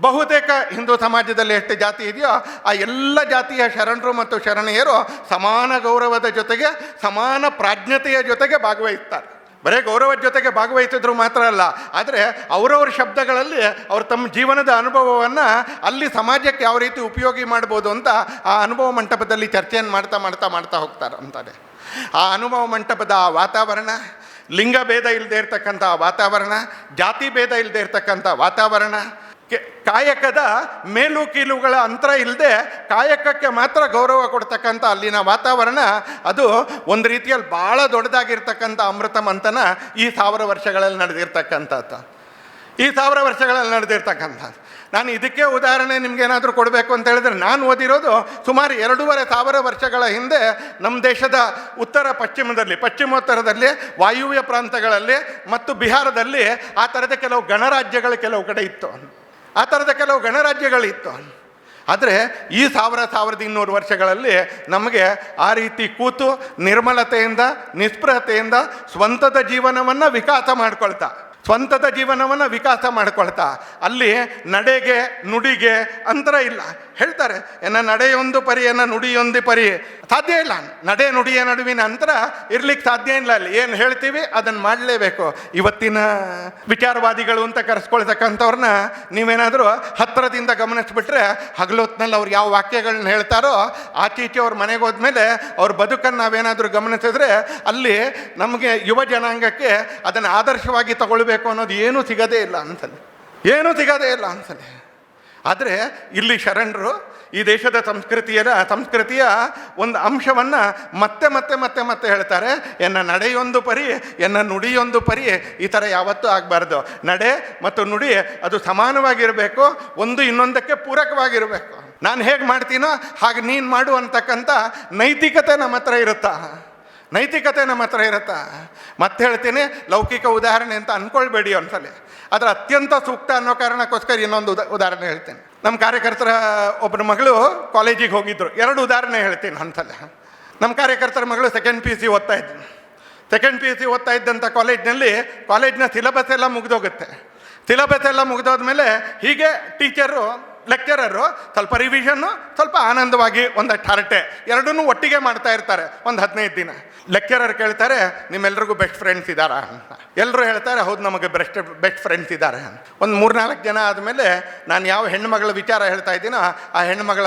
ಬಹುತೇಕ ಹಿಂದೂ ಸಮಾಜದಲ್ಲಿ ಎಷ್ಟು ಜಾತಿ ಇದೆಯೋ ಆ ಎಲ್ಲ ಜಾತಿಯ ಶರಣರು ಮತ್ತು ಶರಣೆಯರು ಸಮಾನ ಗೌರವದ ಜೊತೆಗೆ, ಸಮಾನ ಪ್ರಾಜ್ಞತೆಯ ಜೊತೆಗೆ ಭಾಗವಹಿಸ್ತಾರೆ. ಬರೀ ಗೌರವದ ಜೊತೆಗೆ ಭಾಗವಹಿಸಿದ್ರು ಮಾತ್ರ ಅಲ್ಲ, ಆದರೆ ಅವರವ್ರ ಶಬ್ದಗಳಲ್ಲಿ ಅವ್ರು ತಮ್ಮ ಜೀವನದ ಅನುಭವವನ್ನು ಅಲ್ಲಿ ಸಮಾಜಕ್ಕೆ ಯಾವ ರೀತಿ ಉಪಯೋಗಿ ಮಾಡ್ಬೋದು ಅಂತ ಆ ಅನುಭವ ಮಂಟಪದಲ್ಲಿ ಚರ್ಚೆಯನ್ನು ಮಾಡ್ತಾ ಮಾಡ್ತಾ ಮಾಡ್ತಾ ಹೋಗ್ತಾರೆ ಅಂತಾರೆ. ಆ ಅನುಭವ ಮಂಟಪದ ಆ ವಾತಾವರಣ ಲಿಂಗ ಭೇದ ಇಲ್ಲದೆ ಇರತಕ್ಕಂಥ ವಾತಾವರಣ, ಜಾತಿ ಭೇದ ಇಲ್ಲದೆ ಇರತಕ್ಕಂಥ ವಾತಾವರಣ ಕಾಯಕದ ಮೇಲು ಕೀಲುಗಳ ಅಂತರ ಇಲ್ಲದೆ ಕಾಯಕಕ್ಕೆ ಮಾತ್ರ ಗೌರವ ಕೊಡ್ತಕ್ಕಂಥ ಅಲ್ಲಿನ ವಾತಾವರಣ, ಅದು ಒಂದು ರೀತಿಯಲ್ಲಿ ಭಾಳ ದೊಡ್ಡದಾಗಿರ್ತಕ್ಕಂಥ ಅಮೃತ ಮಂಥನ ಈ ಸಾವಿರ ವರ್ಷಗಳಲ್ಲಿ ನಡೆದಿರ್ತಕ್ಕಂಥದ್ದು. ಈ ಸಾವಿರ ವರ್ಷಗಳಲ್ಲಿ ನಡೆದಿರ್ತಕ್ಕಂಥದ್ದು. ನಾನು ಇದಕ್ಕೆ ಉದಾಹರಣೆ ನಿಮ್ಗೇನಾದರೂ ಕೊಡಬೇಕು ಅಂತ ಹೇಳಿದ್ರೆ ನಾನು ಓದಿರೋದು ಸುಮಾರು ಎರಡೂವರೆ ಸಾವಿರ ವರ್ಷಗಳ ಹಿಂದೆ ನಮ್ಮ ದೇಶದ ಉತ್ತರ ಪಶ್ಚಿಮದಲ್ಲಿ, ಪಶ್ಚಿಮೋತ್ತರದಲ್ಲಿ, ವಾಯುವ್ಯ ಪ್ರಾಂತಗಳಲ್ಲಿ ಮತ್ತು ಬಿಹಾರದಲ್ಲಿ ಆ ಥರದ ಕೆಲವು ಗಣರಾಜ್ಯಗಳು ಕೆಲವು ಕಡೆ ಇತ್ತು. ಆ ಥರದ ಕೆಲವು ಗಣರಾಜ್ಯಗಳಿತ್ತು. ಆದರೆ ಈ ಸಾವಿರ ಸಾವಿರದ ಇನ್ನೂರು ವರ್ಷಗಳಲ್ಲಿ ನಮಗೆ ಆ ರೀತಿ ಕೂತು ನಿರ್ಮಲತೆಯಿಂದ, ನಿಸ್ಪೃಹತೆಯಿಂದ ಸ್ವಂತದ ಜೀವನವನ್ನು ವಿಕಾಸ ಮಾಡ್ಕೊಳ್ತಾ. ಸ್ವಂತದ ಜೀವನವನ್ನು ವಿಕಾಸ ಮಾಡಿಕೊಳ್ತಾ, ಅಲ್ಲಿ ನಡೆಗೆ, ನುಡಿಗೆ ಅಂತರ ಇಲ್ಲ. ಹೇಳ್ತಾರೆ ಏನ ನಡೆಯೊಂದು ಪರಿ, ಎನ್ನ ನುಡಿಯೊಂದು ಪರಿ. ಸಾಧ್ಯ ಇಲ್ಲ. ನಡೆ, ನುಡಿಯ ನಡುವಿನ ಅಂತರ ಇರ್ಲಿಕ್ಕೆ ಸಾಧ್ಯ ಇಲ್ಲ ಅಲ್ಲಿ. ಏನು ಹೇಳ್ತೀವಿ? ಅದನ್ನು ಮಾಡಲೇಬೇಕು. ಇವತ್ತಿನ ವಿಚಾರವಾದಿಗಳು ಅಂತ ಕರೆಸ್ಕೊಳ್ತಕ್ಕಂಥವ್ರನ್ನ ನೀವೇನಾದರೂ ಹತ್ತಿರದಿಂದ ಗಮನಿಸ್ಬಿಟ್ರೆ ಹಗಲೊತ್ನಲ್ಲಿ ಅವ್ರು ಯಾವ ವಾಕ್ಯಗಳನ್ನ ಹೇಳ್ತಾರೋ ಆಚೀಚೆ ಅವ್ರ ಮನೆಗೆ ಹೋದ್ಮೇಲೆ ಅವ್ರ ಬದುಕನ್ನು ನಾವೇನಾದರೂ ಗಮನಿಸಿದ್ರೆ ಅಲ್ಲಿ ನಮಗೆ ಯುವ ಜನಾಂಗಕ್ಕೆ ಅದನ್ನು ಆದರ್ಶವಾಗಿ ತಗೊಳ್ಬೇಕು ಅನ್ನೋದು ಏನೂ ಸಿಗದೇ ಇಲ್ಲ ಅಂತಲೇ ಏನೂ ಸಿಗದೇ ಇಲ್ಲ ಅಂತಲೇ ಆದರೆ ಇಲ್ಲಿ ಶರಣರು ಈ ದೇಶದ ಸಂಸ್ಕೃತಿಯ ಸಂಸ್ಕೃತಿಯ ಒಂದು ಅಂಶವನ್ನು ಮತ್ತೆ ಮತ್ತೆ ಮತ್ತೆ ಮತ್ತೆ ಹೇಳ್ತಾರೆ. ಎನ್ನ ನಡೆಯೊಂದು ಪರಿ, ಎನ್ನ ನುಡಿಯೊಂದು ಪರಿ ಈ ಥರ ಯಾವತ್ತೂ ಆಗಬಾರ್ದು. ನಡೆ ಮತ್ತು ನುಡಿ ಅದು ಸಮಾನವಾಗಿರಬೇಕು, ಒಂದು ಇನ್ನೊಂದಕ್ಕೆ ಪೂರಕವಾಗಿರಬೇಕು. ನಾನು ಹೇಗೆ ಮಾಡ್ತೀನೋ ಹಾಗೆ ನೀನು ಮಾಡು ಅಂತಕ್ಕಂಥ ನೈತಿಕತೆ ನಮ್ಮ ಹತ್ರ ಇರುತ್ತಾ? ನೈತಿಕತೆ ನಮ್ಮ ಹತ್ರ ಇರುತ್ತಾ? ಮತ್ತೆ ಹೇಳ್ತೀನಿ, ಲೌಕಿಕ ಉದಾಹರಣೆ ಅಂತ ಅಂದ್ಕೊಳ್ಬೇಡಿ ಒಂದ್ಸಲ. ಅದರ ಅತ್ಯಂತ ಸೂಕ್ತ ಅನ್ನೋ ಕಾರಣಕ್ಕೋಸ್ಕರ ಇನ್ನೊಂದು ಉದಾ, ಉದಾಹರಣೆ ಹೇಳ್ತೀನಿ. ನಮ್ಮ ಕಾರ್ಯಕರ್ತರ ಒಬ್ಬರ ಮಗಳು ಕಾಲೇಜಿಗೆ ಹೋಗಿದ್ರು. ಎರಡು ಉದಾಹರಣೆ ಹೇಳ್ತೀನಿ ಒಂದ್ಸಲ. ನಮ್ಮ ಕಾರ್ಯಕರ್ತರ ಮಗಳು ಸೆಕೆಂಡ್ ಪಿ ಯು ಸಿ ಓದ್ತಾ ಇದ್ದರು ಸೆಕೆಂಡ್ ಪಿ ಯು ಸಿ ಓದ್ತಾ ಇದ್ದಂಥ ಕಾಲೇಜ್ನಲ್ಲಿ ಕಾಲೇಜ್ನ ಸಿಲೆಬಸ್ ಎಲ್ಲ ಮುಗಿದೋಗುತ್ತೆ. ಸಿಲೆಬಸ್ ಎಲ್ಲ ಮುಗಿದೋದ್ಮೇಲೆ ಹೀಗೆ ಟೀಚರು ಲೆಕ್ಚರರು ಸ್ವಲ್ಪ ರಿವಿಷನ್ನು ಸ್ವಲ್ಪ ಆನಂದವಾಗಿ ಒಂದು ಹರಟೆ. ಎರಡನ್ನೂ ಒಟ್ಟಿಗೆ ಮಾಡ್ತಾ ಇರ್ತಾರೆ ಒಂದು ಹದಿನೈದು ದಿನ. ಲೆಕ್ಚರರ್ ಕೇಳ್ತಾರೆ ನಿಮ್ಮೆಲ್ಲರಿಗೂ ಬೆಸ್ಟ್ ಫ್ರೆಂಡ್ಸ್ ಇದ್ದಾರಾ ಅಂತ. ಎಲ್ಲರೂ ಹೇಳ್ತಾರೆ, ಹೌದು, ನಮಗೆ ಬೆಸ್ಟ್ ಬೆಸ್ಟ್ ಫ್ರೆಂಡ್ಸ್ ಇದ್ದಾರೆ ಒಂದು ಮೂರ್ನಾಲ್ಕು ಜನ ಆದಮೇಲೆ ನಾನು ಯಾವ ಹೆಣ್ಮಗಳ ವಿಚಾರ ಹೇಳ್ತಾ ಇದ್ದೀನೋ, ಆ ಹೆಣ್ಮಗಳ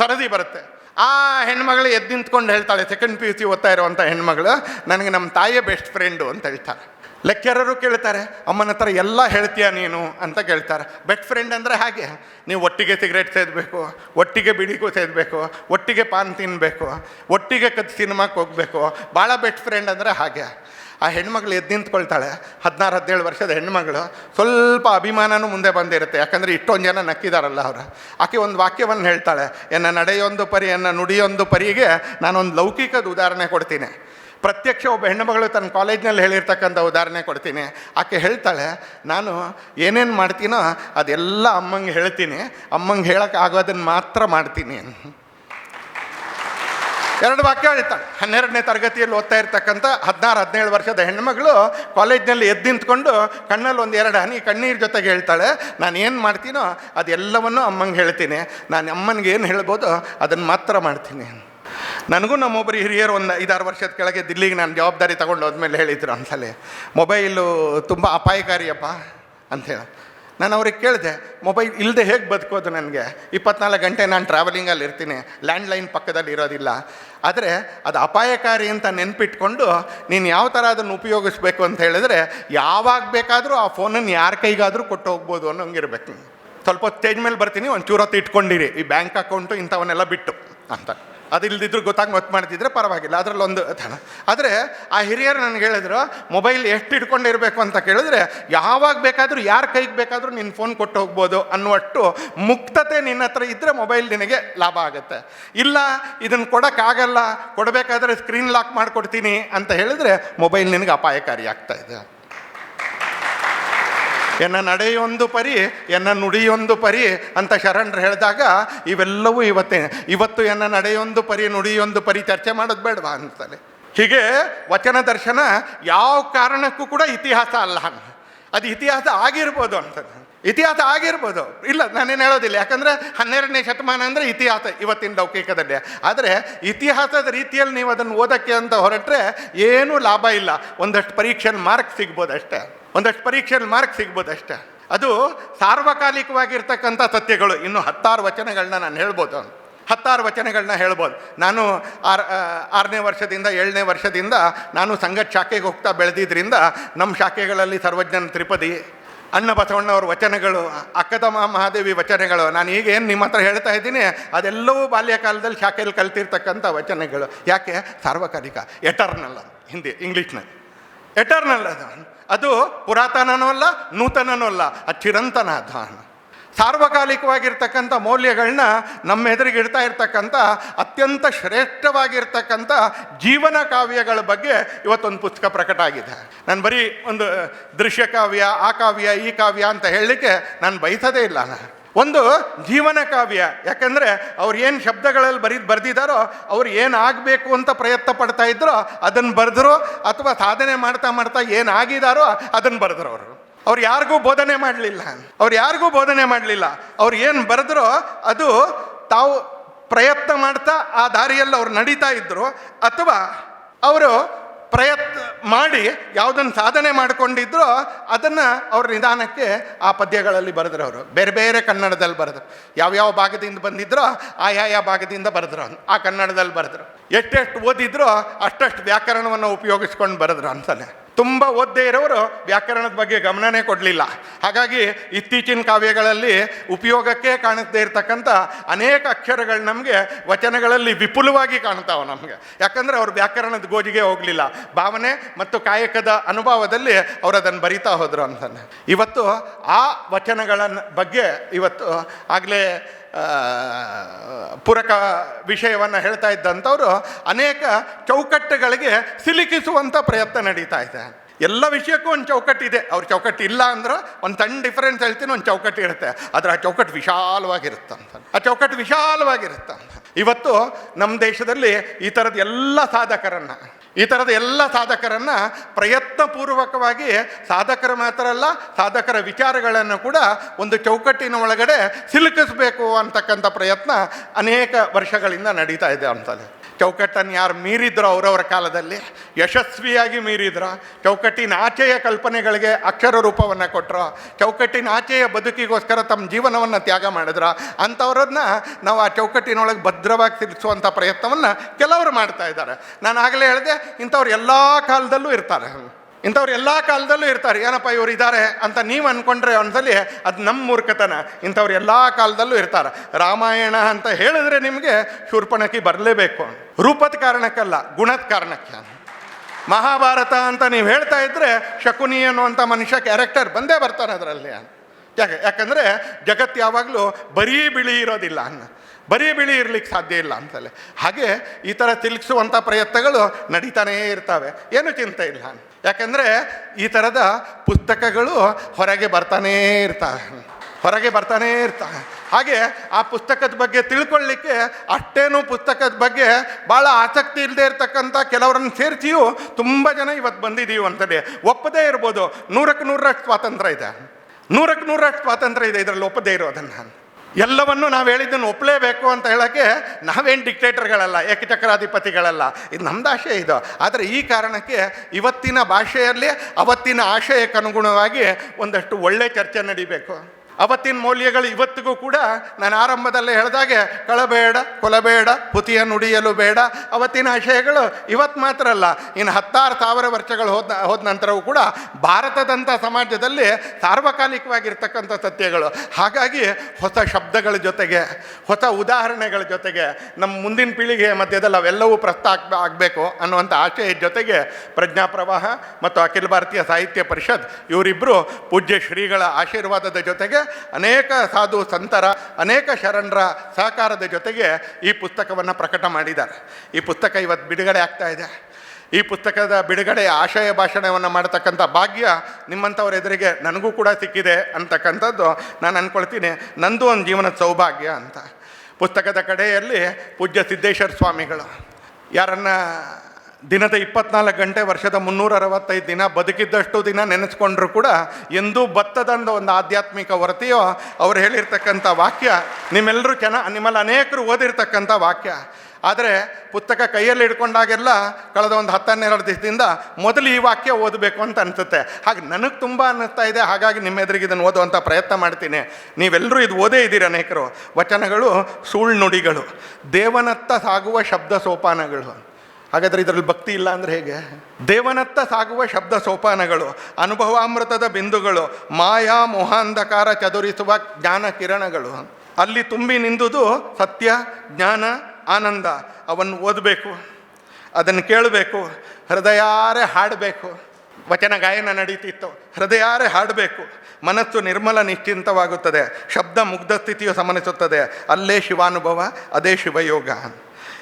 ಸರದಿ ಬರುತ್ತೆ. ಆ ಹೆಣ್ಮಗಳು ಎದ್ದು ನಿಂತ್ಕೊಂಡು ಹೇಳ್ತಾಳೆ ಸೆಕೆಂಡ್ ಪಿ ಯು ಸಿ ಓದ್ತಾ ಇರುವಂಥ ಹೆಣ್ಮಗಳು ನನಗೆ ನಮ್ಮ ತಾಯಿಯೇ ಬೆಸ್ಟ್ ಫ್ರೆಂಡು ಅಂತ ಹೇಳ್ತಾರೆ. ಲೆಕ್ಚರರು ಕೇಳ್ತಾರೆ, ಅಮ್ಮನ ಹತ್ರ ಎಲ್ಲ ಹೇಳ್ತೀಯ ನೀನು? ಅಂತ ಕೇಳ್ತಾರೆ. ಬೆಸ್ಟ್ ಫ್ರೆಂಡ್ ಅಂದರೆ ಹಾಗೆ, ನೀವು ಒಟ್ಟಿಗೆ ಸಿಗರೇಟ್ ಸೇದಬೇಕು, ಒಟ್ಟಿಗೆ ಬಿಡಿಗೂ ಸೇದಬೇಕು, ಒಟ್ಟಿಗೆ ಪಾನ್ ತಿನ್ನಬೇಕು ಒಟ್ಟಿಗೆ ಕದ್ದು ಸಿನಿಮಾಕ್ಕೆ ಹೋಗಬೇಕು. ಭಾಳ ಬೆಸ್ಟ್ ಫ್ರೆಂಡ್ ಅಂದರೆ ಹಾಗೆ. ಆ ಹೆಣ್ಮಗಳು ಎದ್ದು ನಿಂತ್ಕೊಳ್ತಾಳೆ, ಹದಿನಾರು, ಹದಿನೇಳು ವರ್ಷದ ಹೆಣ್ಮಗಳು, ಸ್ವಲ್ಪ ಅಭಿಮಾನನೂ ಮುಂದೆ ಬಂದಿರುತ್ತೆ. ಯಾಕಂದರೆ ಇಷ್ಟೊಂದು ಜನ ನಕ್ಕಿದಾರಲ್ಲ ಅವರು. ಆಕೆ ಒಂದು ವಾಕ್ಯವನ್ನು ಹೇಳ್ತಾಳೆ, ಎನ್ನ ನಡೆಯೊಂದು ಪರಿ, ಎನ್ನ ನುಡಿಯೊಂದು ಪರಿಗೆ ನಾನೊಂದು ಲೌಕಿಕದ ಉದಾಹರಣೆ ಕೊಡ್ತೀನಿ. ಪ್ರತ್ಯಕ್ಷ ಒಬ್ಬ ಹೆಣ್ಣುಮಗಳು ತನ್ನ ಕಾಲೇಜ್ನಲ್ಲಿ ಹೇಳಿರ್ತಕ್ಕಂಥ ಉದಾಹರಣೆ ಕೊಡ್ತೀನಿ. ಆಕೆ ಹೇಳ್ತಾಳೆ, ನಾನು ಏನೇನು ಮಾಡ್ತೀನೋ ಅದೆಲ್ಲ ಅಮ್ಮಂಗೆ ಹೇಳ್ತೀನಿ. ಅಮ್ಮಂಗೆ ಹೇಳೋಕೆ ಆಗೋದನ್ನು ಮಾತ್ರ ಮಾಡ್ತೀನಿ. ಎರಡು ವಾಕ್ಯ ಹೇಳ್ತಾಳೆ. ಹನ್ನೆರಡನೇ ತರಗತಿಯಲ್ಲಿ ಓದ್ತಾ ಇರ್ತಕ್ಕಂಥ ಹದಿನಾರು, ಹದಿನೇಳು ವರ್ಷದ ಹೆಣ್ಮಗಳು ಕಾಲೇಜ್ನಲ್ಲಿ ಎದ್ದು ನಿಂತ್ಕೊಂಡು ಕಣ್ಣಲ್ಲಿ ಒಂದು ಎರಡು ಹನಿ ಕಣ್ಣೀರು ಜೊತೆಗೆ ಹೇಳ್ತಾಳೆ, ನಾನು ಏನು ಮಾಡ್ತೀನೋ ಅದೆಲ್ಲವನ್ನೂ ಅಮ್ಮಂಗೆ ಹೇಳ್ತೀನಿ. ನಾನು ಅಮ್ಮನಿಗೆ ಏನು ಹೇಳ್ಬೋದು ಅದನ್ನು ಮಾತ್ರ ಮಾಡ್ತೀನಿ. ನನಗೂ ನಮ್ಮೊಬ್ಬರು ಹಿರಿಯರು ಒಂದು ಐದಾರು ವರ್ಷದ ಕೆಳಗೆ ದಿಲ್ಲಿಗೆ ನಾನು ಜವಾಬ್ದಾರಿ ತಗೊಂಡು ಹೋದ್ಮೇಲೆ ಹೇಳಿದ್ರು ಒಂದ್ಸಲ ಮೊಬೈಲು ತುಂಬ ಅಪಾಯಕಾರಿಯಪ್ಪ ಅಂಥೇಳಿ ನಾನು ಅವ್ರಿಗೆ ಕೇಳಿದೆ, ಮೊಬೈಲ್ ಇಲ್ಲದೆ ಹೇಗೆ ಬದುಕೋದು ನನಗೆ? ಇಪ್ಪತ್ನಾಲ್ಕು ಗಂಟೆ ನಾನು ಟ್ರಾವೆಲಿಂಗಲ್ಲಿ ಇರ್ತೀನಿ ಲ್ಯಾಂಡ್ಲೈನ್ ಪಕ್ಕದಲ್ಲಿ ಇರೋದಿಲ್ಲ. ಆದರೆ ಅದು ಅಪಾಯಕಾರಿ ಅಂತ ನೆನ್ಪಿಟ್ಕೊಂಡು ನೀನು ಯಾವ ಥರ ಅದನ್ನು ಉಪಯೋಗಿಸ್ಬೇಕು ಅಂತ ಹೇಳಿದ್ರೆ, ಯಾವಾಗ ಬೇಕಾದರೂ ಆ ಫೋನನ್ನು ಯಾರ ಕೈಗಾದರೂ ಕೊಟ್ಟು ಹೋಗ್ಬೋದು ಅನ್ನೋಂಗಿರ್ಬೇಕು ಸ್ವಲ್ಪ ಹೊತ್ತು ಸ್ಟೇಜ್ ಮೇಲೆ ಬರ್ತೀನಿ ಒಂದು ಚೂರು ಹೊತ್ತು ಇಟ್ಕೊಂಡಿರಿ. ಈ ಬ್ಯಾಂಕ್ ಅಕೌಂಟು ಇಂಥವನ್ನೆಲ್ಲ ಬಿಟ್ಟು ಅಂತ. ಅದು ಇಲ್ದಿದ್ರು ಗೊತ್ತಾಗಿ ಮತ್ತೆ ಮಾಡ್ತಿದ್ರೆ ಪರವಾಗಿಲ್ಲ. ಅದರಲ್ಲಿ ಒಂದು ಆದರೆ ಆ ಹಿರಿಯರು ನನಗೆ ಹೇಳಿದ್ರು, ಮೊಬೈಲ್ ಎಷ್ಟು ಇಟ್ಕೊಂಡಿರಬೇಕು ಅಂತ ಕೇಳಿದ್ರೆ, ಯಾವಾಗ ಬೇಕಾದರೂ, ಯಾರ ಕೈಗೆ ಬೇಕಾದರೂ ನಿನ್ನ ಫೋನ್ ಕೊಟ್ಟು ಹೋಗ್ಬೋದು ಅನ್ನುವಷ್ಟು ಮುಕ್ತತೆ ನಿನ್ನ ಹತ್ರ ಇದ್ದರೆ ಮೊಬೈಲ್ ನಿನಗೆ ಲಾಭ ಆಗುತ್ತೆ. ಇಲ್ಲ ಇದನ್ನು ಕೊಡೋಕ್ಕಾಗಲ್ಲ ಕೊಡಬೇಕಾದ್ರೆ ಸ್ಕ್ರೀನ್ ಲಾಕ್ ಮಾಡಿಕೊಡ್ತೀನಿ ಅಂತ ಹೇಳಿದ್ರೆ ಮೊಬೈಲ್ ನಿನಗೆ ಅಪಾಯಕಾರಿ ಆಗ್ತಾ ಇದೆ. ಎನ್ನ ನಡೆಯೊಂದು ಪರಿ, ಎನ್ನ ನುಡಿಯೊಂದು ಪರಿ ಅಂತ ಶರಣರು ಹೇಳಿದಾಗ, ಇವೆಲ್ಲವೂ ಇವತ್ತೇ. ಇವತ್ತು ಎನ್ನ ನಡೆಯೊಂದು ಪರಿ, ನುಡಿಯೊಂದು ಪರಿ ಚರ್ಚೆ ಮಾಡೋದು ಬೇಡವಾ ಅಂತಾನೆ. ಹೀಗೆ ವಚನ ದರ್ಶನ ಯಾವ ಕಾರಣಕ್ಕೂ ಕೂಡ ಇತಿಹಾಸ ಅಲ್ಲ ಅದು ಇತಿಹಾಸ ಆಗಿರ್ಬೋದು ಅಂತ ಇತಿಹಾಸ ಆಗಿರ್ಬೋದು. ಇಲ್ಲ, ನಾನೇನು ಹೇಳೋದಿಲ್ಲ. ಯಾಕಂದರೆ ಹನ್ನೆರಡನೇ ಶತಮಾನ ಅಂದರೆ ಇತಿಹಾಸ ಇವತ್ತಿನ ಲೌಕಿಕದಲ್ಲಿ. ಆದರೆ ಇತಿಹಾಸದ ರೀತಿಯಲ್ಲಿ ನೀವು ಅದನ್ನು ಓದೋಕ್ಕೆ ಅಂತ ಹೊರಟ್ರೆ ಏನೂ ಲಾಭ ಇಲ್ಲ. ಒಂದಷ್ಟು ಪರೀಕ್ಷೆಯಲ್ಲಿ ಮಾರ್ಕ್ ಸಿಗ್ಬೋದು ಅಷ್ಟೇ ಒಂದಷ್ಟು ಪರೀಕ್ಷೆಯಲ್ಲಿ ಮಾರ್ಕ್ ಸಿಗ್ಬೋದು ಅಷ್ಟೇ. ಅದು ಸಾರ್ವಕಾಲಿಕವಾಗಿರ್ತಕ್ಕಂಥ ಸತ್ಯಗಳು ಇನ್ನು ಹತ್ತಾರು ವಚನಗಳನ್ನ ನಾನು ಹೇಳ್ಬೋದು. ಹತ್ತಾರು ವಚನಗಳನ್ನ ಹೇಳ್ಬೋದು. ನಾನು ಆರ್ ಆರನೇ ವರ್ಷದಿಂದ ಏಳನೇ ವರ್ಷದಿಂದ ನಾನು ಸಂಘದ ಶಾಖೆಗೆ ಹೋಗ್ತಾ ಬೆಳೆದಿದ್ದರಿಂದ ನಮ್ಮ ಶಾಖೆಗಳಲ್ಲಿ ಸರ್ವಜ್ಞನ ತ್ರಿಪದಿ ಅಣ್ಣ ಬಸವಣ್ಣವ್ರ ವಚನಗಳು ಅಕ್ಕದ ಮಹಾದೇವಿ ವಚನಗಳು, ನಾನು ಈಗ ಏನು ನಿಮ್ಮ ಹತ್ರ ಹೇಳ್ತಾ ಇದ್ದೀನಿ, ಅದೆಲ್ಲವೂ ಬಾಲ್ಯಕಾಲದಲ್ಲಿ ಶಾಖೆಯಲ್ಲಿ ಕಲ್ತಿರ್ತಕ್ಕಂಥ ವಚನಗಳು. ಯಾಕೆ? ಸಾರ್ವಕಾಲಿಕ ಎಟರ್ನಲ್ ಹಿಂದಿ ಇಂಗ್ಲೀಷ್ನಲ್ಲಿ ಎಟರ್ನಲ್ ಅದು. ಅದು ಪುರಾತನನೂ ಅಲ್ಲ, ನೂತನನೂ ಅಲ್ಲ ಅದು ಚಿರಂತನ ಧಾನ ಸಾರ್ವಕಾಲಿಕವಾಗಿರ್ತಕ್ಕಂಥ ಮೌಲ್ಯಗಳನ್ನ ನಮ್ಮ ಎದುರಿಗೆ ಇಡ್ತಾ ಇರ್ತಕ್ಕಂಥ, ಅತ್ಯಂತ ಶ್ರೇಷ್ಠವಾಗಿರ್ತಕ್ಕಂಥ ಜೀವನ ಕಾವ್ಯಗಳ ಬಗ್ಗೆ ಇವತ್ತೊಂದು ಪುಸ್ತಕ ಪ್ರಕಟ ಆಗಿದೆ. ನಾನು ಬರೀ ಒಂದು ದೃಶ್ಯ ಕಾವ್ಯ, ಆ ಕಾವ್ಯ, ಈ ಕಾವ್ಯ ಅಂತ ಹೇಳಲಿಕ್ಕೆ ನಾನು ಬಯಸೋದೇ ಇಲ್ಲ ನಾನು. ಒಂದು ಜೀವನ ಕಾವ್ಯ. ಯಾಕಂದರೆ ಅವ್ರು ಏನು ಶಬ್ದಗಳಲ್ಲಿ ಬರೀ ಬರೆದಿದ್ದಾರೋ ಅವ್ರು ಆಗಬೇಕು ಅಂತ ಪ್ರಯತ್ನ ಪಡ್ತಾ ಇದ್ದರೋ ಅದನ್ನು ಬರೆದ್ರು ಅಥವಾ ಸಾಧನೆ ಮಾಡ್ತಾ ಮಾಡ್ತಾ ಏನಾಗಿದ್ದಾರೋ ಅದನ್ನು ಬರೆದ್ರು ಅವರು. ಅವ್ರು ಯಾರಿಗೂ ಬೋಧನೆ ಮಾಡಲಿಲ್ಲ. ಅವ್ರು ಯಾರಿಗೂ ಬೋಧನೆ ಮಾಡಲಿಲ್ಲ. ಅವ್ರು ಏನು ಬರೆದ್ರೋ ಅದು ತಾವು ಪ್ರಯತ್ನ ಮಾಡ್ತಾ ಆ ದಾರಿಯಲ್ಲಿ ಅವ್ರು ನಡೀತಾ ಇದ್ದರು ಅಥವಾ ಅವರು ಪ್ರಯತ್ನ ಮಾಡಿ ಯಾವುದನ್ನು ಸಾಧನೆ ಮಾಡಿಕೊಂಡಿದ್ರೋ ಅದನ್ನು ಅವ್ರ ನಿಧಾನಕ್ಕೆ ಆ ಪದ್ಯಗಳಲ್ಲಿ ಬರೆದ್ರು ಅವರು. ಬೇರೆ ಬೇರೆ ಕನ್ನಡದಲ್ಲಿ ಬರೆದ್ರು. ಯಾವ್ಯಾವ ಭಾಗದಿಂದ ಬಂದಿದ್ರೋ ಆಯಾಯ ಭಾಗದಿಂದ ಬರೆದ್ರು ಆ ಕನ್ನಡದಲ್ಲಿ ಬರೆದ್ರು. ಎಷ್ಟೆಷ್ಟು ಓದಿದ್ರೋ ಅಷ್ಟಷ್ಟು ವ್ಯಾಕರಣವನ್ನು ಉಪಯೋಗಿಸ್ಕೊಂಡು ಬರೆದ್ರು ಅಂತಾನೆ. ತುಂಬ ಓದ್ದೇ ಇರೋರು ವ್ಯಾಕರಣದ ಬಗ್ಗೆ ಗಮನನೇ ಕೊಡಲಿಲ್ಲ. ಹಾಗಾಗಿ ಇತ್ತೀಚಿನ ಕಾವ್ಯಗಳಲ್ಲಿ ಉಪಯೋಗಕ್ಕೆ ಕಾಣುತ್ತೇ ಇರತಕ್ಕಂಥ ಅನೇಕ ಅಕ್ಷರಗಳು ನಮಗೆ ವಚನಗಳಲ್ಲಿ ವಿಪುಲವಾಗಿ ಕಾಣ್ತಾವೆ ನಮಗೆ. ಯಾಕಂದರೆ ಅವ್ರು ವ್ಯಾಕರಣದ ಗೋಜಿಗೆ ಹೋಗಲಿಲ್ಲ. ಭಾವನೆ ಮತ್ತು ಕಾಯಕದ ಅನುಭವದಲ್ಲಿ ಅವರು ಅದನ್ನು ಬರಿತಾ ಹೋದರು ಅಂತಾನೆ. ಇವತ್ತು ಆ ವಚನಗಳ ಬಗ್ಗೆ ಇವತ್ತು ಆಗಲೇ ಪೂರಕ ವಿಷಯವನ್ನು ಹೇಳ್ತಾ ಇದ್ದಂಥವರು ಅನೇಕ ಚೌಕಟ್ಟುಗಳಿಗೆ ಸಿಲುಕಿಸುವಂಥ ಪ್ರಯತ್ನ ನಡೀತಾ ಇದೆ. ಎಲ್ಲ ವಿಷಯಕ್ಕೂ ಒಂದು ಚೌಕಟ್ಟಿದೆ ಅವ್ರ ಚೌಕಟ್ಟು ಇಲ್ಲ ಅಂದ್ರೆ ಒಂದು ಸಣ್ಣ ಡಿಫರೆನ್ಸ್ ಹೇಳ್ತೀನಿ, ಒಂದು ಚೌಕಟ್ಟು ಇರುತ್ತೆ. ಆದರೆ ಆ ಚೌಕಟ್ಟು ವಿಶಾಲವಾಗಿರುತ್ತೆ ಅಂತ. ಆ ಚೌಕಟ್ಟು ವಿಶಾಲವಾಗಿರುತ್ತೆ ಇವತ್ತು ನಮ್ಮ ದೇಶದಲ್ಲಿ ಈ ಥರದ ಎಲ್ಲ ಸಾಧಕರನ್ನು, ಈ ಥರದ ಎಲ್ಲ ಸಾಧಕರನ್ನು ಪ್ರಯತ್ನಪೂರ್ವಕವಾಗಿ ಸಾಧಕರ ಮಾತ್ರ ಅಲ್ಲ, ಸಾಧಕರ ವಿಚಾರಗಳನ್ನು ಕೂಡ ಒಂದು ಚೌಕಟ್ಟಿನ ಒಳಗಡೆ ಸಿಲುಕಿಸಬೇಕು ಅಂತಕ್ಕಂಥ ಪ್ರಯತ್ನ ಅನೇಕ ವರ್ಷಗಳಿಂದ ನಡೀತಾ ಇದೆ ಅಂತಲ್ಲಿ ಚೌಕಟ್ಟನ್ನು ಯಾರು ಮೀರಿದ್ರು ಅವರವರ ಕಾಲದಲ್ಲಿ, ಯಶಸ್ವಿಯಾಗಿ ಮೀರಿದ್ರ, ಚೌಕಟ್ಟಿನ ಆಚೆಯ ಕಲ್ಪನೆಗಳಿಗೆ ಅಕ್ಷರ ರೂಪವನ್ನು ಕೊಟ್ಟರು ಚೌಕಟ್ಟಿನ ಆಚೆಯ ಬದುಕಿಗೋಸ್ಕರ ತಮ್ಮ ಜೀವನವನ್ನು ತ್ಯಾಗ ಮಾಡಿದ್ರ, ಅಂಥವ್ರನ್ನ ನಾವು ಆ ಚೌಕಟ್ಟಿನೊಳಗೆ ಭದ್ರವಾಗಿ ತಿಳಿಸುವಂಥ ಪ್ರಯತ್ನವನ್ನು ಕೆಲವರು ಮಾಡ್ತಾ ಇದ್ದಾರೆ. ನಾನು ಆಗಲೇ ಹೇಳಿದೆ, ಇಂಥವ್ರು ಎಲ್ಲ ಕಾಲದಲ್ಲೂ ಇರ್ತಾರೆ. ಇಂಥವ್ರು ಎಲ್ಲ ಕಾಲದಲ್ಲೂ ಇರ್ತಾರೆ. ಏನಪ್ಪ ಇವರು ಇದ್ದಾರೆ ಅಂತ ನೀವು ಅಂದ್ಕೊಂಡ್ರೆ ಒಂದ್ಸಲಿ ಅದು ನಮ್ಮ ಮೂರ್ಖತನ. ಇಂಥವ್ರು ಎಲ್ಲ ಕಾಲದಲ್ಲೂ ಇರ್ತಾರೆ. ರಾಮಾಯಣ ಅಂತ ಹೇಳಿದ್ರೆ ನಿಮಗೆ ಶೂರ್ಪಣಕಿ ಬರಲೇಬೇಕು. ರೂಪದ ಕಾರಣಕ್ಕಲ್ಲ, ಗುಣದ ಕಾರಣಕ್ಕೆ. ಮಹಾಭಾರತ ಅಂತ ನೀವು ಹೇಳ್ತಾ ಇದ್ರೆ ಶಕುನಿ ಅನ್ನುವಂಥ ಮನುಷ್ಯ ಕ್ಯಾರೆಕ್ಟರ್ ಬಂದೇ ಬರ್ತಾರೆ ಅದರಲ್ಲಿ. ಯಾಕೆ? ಯಾಕಂದರೆ ಜಗತ್ತು ಯಾವಾಗಲೂ ಬರೀ ಬಿಳಿ ಇರೋದಿಲ್ಲ ಅನ್ನ. ಬರೀ ಬಿಳಿ ಇರ್ಲಿಕ್ಕೆ ಸಾಧ್ಯ ಇಲ್ಲ ಅಂತಲೇ. ಹಾಗೆ ಈ ಥರ ತಿರುಗಿಸುವಂಥ ಪ್ರಯತ್ನಗಳು ನಡೀತಾನೇ ಇರ್ತವೆ. ಏನು ಚಿಂತೆ ಇಲ್ಲ. ಯಾಕೆಂದರೆ ಈ ಥರದ ಪುಸ್ತಕಗಳು ಹೊರಗೆ ಬರ್ತಾನೇ ಇರ್ತವೆ. ಹೊರಗೆ ಬರ್ತಾನೇ ಇರ್ತವೆ. ಹಾಗೆ ಆ ಪುಸ್ತಕದ ಬಗ್ಗೆ ತಿಳ್ಕೊಳ್ಳಿಕ್ಕೆ ಅಷ್ಟೇನು ಪುಸ್ತಕದ ಬಗ್ಗೆ ಭಾಳ ಆಸಕ್ತಿ ಇಲ್ಲದೆ ಇರತಕ್ಕಂಥ ಕೆಲವರನ್ನು ಸೇರಿಸಿಯೂ ತುಂಬ ಜನ ಇವತ್ತು ಬಂದಿದ್ದೀವಿ ಅಂತಲೇ. ಒಪ್ಪದೇ ಇರ್ಬೋದು. ನೂರಕ್ಕೆ ನೂರರಷ್ಟು ಸ್ವಾತಂತ್ರ್ಯ ಇದೆ. ನೂರಕ್ಕೆ ನೂರಷ್ಟು ಸ್ವಾತಂತ್ರ್ಯ ಇದೆ. ಇದರಲ್ಲಿ ಒಪ್ಪದೇ ಇರೋದನ್ನು. ಎಲ್ಲವನ್ನು ನಾವು ಹೇಳಿದ್ದನ್ನು ಒಪ್ಪಲೇಬೇಕು ಅಂತ ಹೇಳೋಕ್ಕೆ ನಾವೇನು ಡಿಕ್ಟೇಟರ್ಗಳಲ್ಲ ಏಕಚಕ್ರಾಧಿಪತಿಗಳಲ್ಲ. ಇದು ನಮ್ದು ಆಶಯ ಇದು. ಆದರೆ ಈ ಕಾರಣಕ್ಕೆ ಇವತ್ತಿನ ಭಾಷೆಯಲ್ಲಿ ಅವತ್ತಿನ ಆಶಯಕ್ಕನುಗುಣವಾಗಿ ಒಂದಷ್ಟು ಒಳ್ಳೆ ಚರ್ಚೆ ನಡಿಬೇಕು. ಅವತ್ತಿನ ಮೌಲ್ಯಗಳು ಇವತ್ತಿಗೂ ಕೂಡ ನಾನು ಆರಂಭದಲ್ಲೇ ಹೇಳಿದಾಗೆ, ಕಳಬೇಡ, ಕೊಲಬೇಡ ಪುತಿಯ ನುಡಿಯಲು ಬೇಡ. ಅವತ್ತಿನ ಆಶಯಗಳು ಇವತ್ತು ಮಾತ್ರ ಅಲ್ಲ, ಇನ್ನು ಹತ್ತಾರು ಸಾವಿರ ವರ್ಷಗಳು ಹೋದ ಹೋದ ನಂತರವೂ ಕೂಡ ಭಾರತದಂಥ ಸಮಾಜದಲ್ಲಿ ಸಾರ್ವಕಾಲಿಕವಾಗಿರ್ತಕ್ಕಂಥ ಸತ್ಯಗಳು. ಹಾಗಾಗಿ ಹೊಸ ಶಬ್ದಗಳ ಜೊತೆಗೆ, ಹೊಸ ಉದಾಹರಣೆಗಳ ಜೊತೆಗೆ, ನಮ್ಮ ಮುಂದಿನ ಪೀಳಿಗೆಯ ಮಧ್ಯದಲ್ಲಿ ಅವೆಲ್ಲವೂ ಪ್ರಸ್ತಾಪ ಆಗಬೇಕು ಅನ್ನುವಂಥ ಆಶಯದ ಜೊತೆಗೆ ಪ್ರಜ್ಞಾ ಪ್ರವಾಹ ಮತ್ತು ಅಖಿಲ ಭಾರತೀಯ ಸಾಹಿತ್ಯ ಪರಿಷತ್ ಇವರಿಬ್ಬರು ಪೂಜ್ಯ ಶ್ರೀಗಳ ಆಶೀರ್ವಾದದ ಜೊತೆಗೆ ಅನೇಕ ಸಾಧು ಸಂತರ, ಅನೇಕ ಶರಣರ ಸಹಕಾರದ ಜೊತೆಗೆ ಈ ಪುಸ್ತಕವನ್ನು ಪ್ರಕಟ ಮಾಡಿದ್ದಾರೆ. ಈ ಪುಸ್ತಕ ಇವತ್ತು ಬಿಡುಗಡೆ ಆಗ್ತಾ ಇದೆ. ಈ ಪುಸ್ತಕದ ಬಿಡುಗಡೆ ಆಶಯ ಭಾಷಣವನ್ನು ಮಾಡತಕ್ಕಂಥ ಭಾಗ್ಯ ನಿಮ್ಮಂಥವ್ರ ಎದುರಿಗೆ ನನಗೂ ಕೂಡ ಸಿಕ್ಕಿದೆ ಅಂತಕ್ಕಂಥದ್ದು ನಾನು ಅಂದ್ಕೊಳ್ತೀನಿ ನಂದು ಒಂದು ಜೀವನದ ಸೌಭಾಗ್ಯ ಅಂತ. ಪುಸ್ತಕದ ಕಡೆಯಲ್ಲಿ ಪೂಜ್ಯ ಸಿದ್ದೇಶ್ವರ ಸ್ವಾಮಿಗಳು. ಯಾರನ್ನ ದಿನದ ಇಪ್ಪತ್ನಾಲ್ಕು ಗಂಟೆ ವರ್ಷದ ಮುನ್ನೂರ ಅರವತ್ತೈದು ದಿನ ಬದುಕಿದ್ದಷ್ಟು ದಿನ ನೆನೆಸ್ಕೊಂಡ್ರು ಕೂಡ ಎಂದೂ ಬತ್ತದಂದ ಒಂದು ಆಧ್ಯಾತ್ಮಿಕ ಹೊರತೆಯೋ ಅವ್ರು ಹೇಳಿರ್ತಕ್ಕಂಥ ವಾಕ್ಯ ನಿಮ್ಮೆಲ್ಲರೂ ಜನ, ನಿಮ್ಮಲ್ಲಿ ಅನೇಕರು ಓದಿರ್ತಕ್ಕಂಥ ವಾಕ್ಯ. ಆದರೆ ಪುಸ್ತಕ ಕೈಯಲ್ಲಿ ಹಿಡ್ಕೊಂಡಾಗೆಲ್ಲ ಕಳೆದ ಒಂದು ಹತ್ತನ್ನೆರಡು ದಿವಸದಿಂದ ಮೊದಲು ಈ ವಾಕ್ಯ ಓದಬೇಕು ಅಂತ ಅನಿಸುತ್ತೆ. ಹಾಗೆ ನನಗೆ ತುಂಬ ಅನ್ನಿಸ್ತಾ ಇದೆ, ಹಾಗಾಗಿ ನಿಮ್ಮ ಎದುರಿಗೆ ಇದನ್ನು ಓದುವಂಥ ಪ್ರಯತ್ನ ಮಾಡ್ತೀನಿ. ನೀವೆಲ್ಲರೂ ಇದು ಓದೇ ಇದ್ದೀರಿ ಅನೇಕರು. ವಚನಗಳು ಸುಳ್ಳು ನುಡಿಗಳು ದೇವನತ್ತ ಸಾಗುವ ಶಬ್ದ ಸೋಪಾನಗಳು. ಹಾಗಾದ್ರೆ ಇದರಲ್ಲಿ ಭಕ್ತಿ ಇಲ್ಲ ಅಂದರೆ ಹೇಗೆ? ದೇವನತ್ತ ಸಾಗುವ ಶಬ್ದ ಸೋಪಾನಗಳು, ಅನುಭವಾಮೃತದ ಬಿಂದುಗಳು, ಮಾಯಾ ಮೋಹಾಂಧಕಾರ ಚದುರಿಸುವ ಜ್ಞಾನ ಕಿರಣಗಳು. ಅಲ್ಲಿ ತುಂಬಿ ನಿಂದುದು ಸತ್ಯ, ಜ್ಞಾನ, ಆನಂದ. ಅವನ್ನು ಓದಬೇಕು, ಅದನ್ನು ಕೇಳಬೇಕು, ಹೃದಯಾರೆ ಹಾಡಬೇಕು. ವಚನ ಗಾಯನ ನಡೀತಿತ್ತು, ಹೃದಯಾರೆ ಹಾಡಬೇಕು. ಮನಸ್ಸು ನಿರ್ಮಲ ನಿಶ್ಚಿಂತವಾಗುತ್ತದೆ, ಶಬ್ದ ಮುಗ್ಧ ಸ್ಥಿತಿಯು ಸಮನಿಸುತ್ತದೆ. ಅಲ್ಲೇ ಶಿವಾನುಭವ, ಅದೇ ಶಿವಯೋಗ.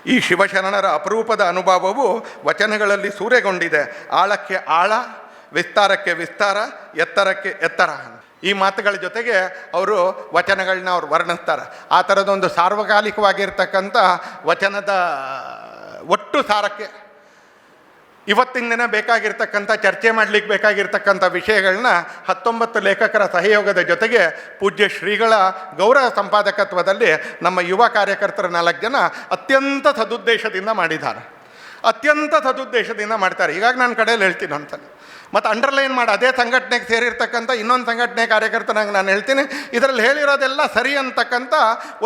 ಈ ಶಿವಶರಣರ ಅಪರೂಪದ ಅನುಭವವು ವಚನಗಳಲ್ಲಿ ಸೂರೆಗೊಂಡಿದೆ. ಆಳಕ್ಕೆ ಆಳ, ವಿಸ್ತಾರಕ್ಕೆ ವಿಸ್ತಾರ, ಎತ್ತರಕ್ಕೆ ಎತ್ತರ. ಈ ಮಾತುಗಳ ಜೊತೆಗೆ ಅವರು ವಚನಗಳನ್ನ ಅವ್ರು ವರ್ಣಿಸ್ತಾರೆ. ಆ ಥರದೊಂದು ಸಾರ್ವಕಾಲಿಕವಾಗಿರ್ತಕ್ಕಂಥ ವಚನದ ಒಟ್ಟು ಸಾರಕ್ಕೆ ಇವತ್ತಿನ ದಿನ ಬೇಕಾಗಿರ್ತಕ್ಕಂಥ ಚರ್ಚೆ ಮಾಡಲಿಕ್ಕೆ ಬೇಕಾಗಿರ್ತಕ್ಕಂಥ ವಿಷಯಗಳನ್ನ ಹತ್ತೊಂಬತ್ತು ಲೇಖಕರ ಸಹಯೋಗದ ಜೊತೆಗೆ ಪೂಜ್ಯ ಶ್ರೀಗಳ ಗೌರವ ಸಂಪಾದಕತ್ವದಲ್ಲಿ ನಮ್ಮ ಯುವ ಕಾರ್ಯಕರ್ತರ ನಾಲ್ಕು ಜನ ಅತ್ಯಂತ ಸದುದ್ದೇಶದಿಂದ ಮಾಡಿದ್ದಾರೆ. ಅತ್ಯಂತ ಸದುದ್ದೇಶದಿಂದ ಮಾಡ್ತಾರೆ. ಹೀಗಾಗಿ ನನ್ನ ಕಡೆಯಲ್ಲಿ ಹೇಳ್ತೀನಿ ಅಂತಾನೆ ಮತ್ತು ಅಂಡರ್ಲೈನ್ ಮಾಡಿ. ಅದೇ ಸಂಘಟನೆಗೆ ಸೇರಿರ್ತಕ್ಕಂಥ ಇನ್ನೊಂದು ಸಂಘಟನೆ ಕಾರ್ಯಕರ್ತನಾಗಿ ನಾನು ಹೇಳ್ತೀನಿ. ಇದರಲ್ಲಿ ಹೇಳಿರೋದೆಲ್ಲ ಸರಿ ಅಂತಕ್ಕಂಥ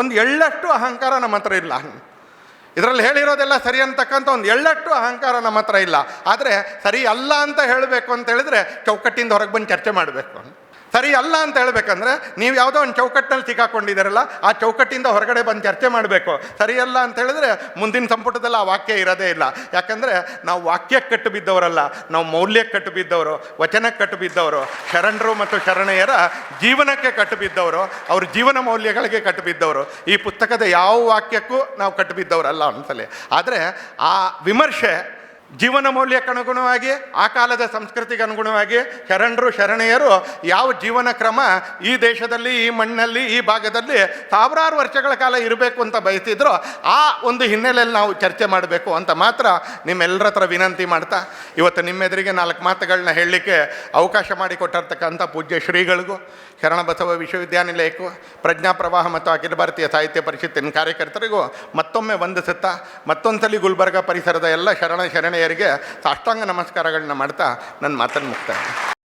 ಒಂದು ಎಳ್ಳಷ್ಟು ಅಹಂಕಾರ ನಮ್ಮ ಹತ್ರ ಇಲ್ಲ. ಇದರಲ್ಲಿ ಹೇಳಿರೋದೆಲ್ಲ ಸರಿ ಅಂತಕ್ಕಂಥ ಒಂದು ಎಳ್ಳಟ್ಟು ಅಹಂಕಾರ ನಮ್ಮ ಹತ್ರ ಇಲ್ಲ. ಆದರೆ ಸರಿ ಅಲ್ಲ ಅಂತ ಹೇಳಬೇಕು ಅಂತ ಹೇಳಿದ್ರೆ ಚೌಕಟ್ಟಿಂದ ಹೊರಗೆ ಬಂದು ಚರ್ಚೆ ಮಾಡಬೇಕು ಸರಿ ಅಲ್ಲ ಅಂತ ಹೇಳಬೇಕಂದ್ರೆ ನೀವು ಯಾವುದೋ ಒಂದು ಚೌಕಟ್ಟಿನಲ್ಲಿ ಸಿಕ್ಕಾಕೊಂಡಿದ್ದೀರಲ್ಲ, ಆ ಚೌಕಟ್ಟಿಂದ ಹೊರಗಡೆ ಬಂದು ಚರ್ಚೆ ಮಾಡಬೇಕು. ಸರಿಯಲ್ಲ ಅಂತ ಹೇಳಿದ್ರೆ ಮುಂದಿನ ಸಂಪುಟದಲ್ಲಿ ಆ ವಾಕ್ಯ ಇರೋದೇ ಇಲ್ಲ. ಯಾಕಂದರೆ ನಾವು ವಾಕ್ಯಕ್ಕೆ ಕಟ್ಟು ಬಿದ್ದವರಲ್ಲ, ನಾವು ಮೌಲ್ಯಕ್ಕೆ ಕಟ್ಟು ಬಿದ್ದವರು, ವಚನಕ್ಕೆ ಕಟ್ಟು ಬಿದ್ದವರು, ಶರಣರು ಮತ್ತು ಶರಣೆಯರ ಜೀವನಕ್ಕೆ ಕಟ್ಟು ಬಿದ್ದವರು, ಅವ್ರ ಜೀವನ ಮೌಲ್ಯಗಳಿಗೆ ಕಟ್ಟು ಬಿದ್ದವರು. ಈ ಪುಸ್ತಕದ ಯಾವ ವಾಕ್ಯಕ್ಕೂ ನಾವು ಕಟ್ಟು ಬಿದ್ದವರಲ್ಲ ಅಂತಲೇ ಆದರೆ ಆ ವಿಮರ್ಶೆ ಜೀವನ ಮೌಲ್ಯಕ್ಕೆ ಅನುಗುಣವಾಗಿ ಆ ಕಾಲದ ಸಂಸ್ಕೃತಿಗೆ ಅನುಗುಣವಾಗಿ ಶರಣರು, ಶರಣೆಯರು ಯಾವ ಜೀವನ ಕ್ರಮ ಈ ದೇಶದಲ್ಲಿ, ಈ ಮಣ್ಣಲ್ಲಿ, ಈ ಭಾಗದಲ್ಲಿ ಸಾವಿರಾರು ವರ್ಷಗಳ ಕಾಲ ಇರಬೇಕು ಅಂತ ಬಯಸಿದ್ರು ಆ ಒಂದು ಹಿನ್ನೆಲೆಯಲ್ಲಿ ನಾವು ಚರ್ಚೆ ಮಾಡಬೇಕು ಅಂತ ಮಾತ್ರ ನಿಮ್ಮೆಲ್ಲರ ಹತ್ರ ವಿನಂತಿ ಮಾಡ್ತಾ, ಇವತ್ತು ನಿಮ್ಮೆದುರಿಗೆ ನಾಲ್ಕು ಮಾತುಗಳನ್ನ ಹೇಳಲಿಕ್ಕೆ ಅವಕಾಶ ಮಾಡಿಕೊಟ್ಟಿರ್ತಕ್ಕಂಥ ಪೂಜ್ಯ ಶ್ರೀಗಳಿಗೂ ಶರಣಬಸವ ವಿಶ್ವವಿದ್ಯಾನಿಲಯಕ್ಕೂ ಪ್ರಜ್ಞಾ ಪ್ರವಾಹ ಮತ್ತು ಅಖಿಲ ಭಾರತೀಯ ಸಾಹಿತ್ಯ ಪರಿಷತ್ತಿನ ಕಾರ್ಯಕರ್ತರಿಗೂ ಮತ್ತೊಮ್ಮೆ ವಂದಿಸುತ್ತಾ ಮತ್ತೊಂದ್ಸಲಿ ಗುಲ್ಬರ್ಗ ಪರಿಸರದ ಎಲ್ಲ ಶರಣ ಶರಣೆಯರಿಗೆ ಸಾಷ್ಟಾಂಗ ನಮಸ್ಕಾರಗಳನ್ನ ಮಾಡ್ತಾ ನನ್ನ ಮಾತನ್ನು ಮುಕ್ತಾಯ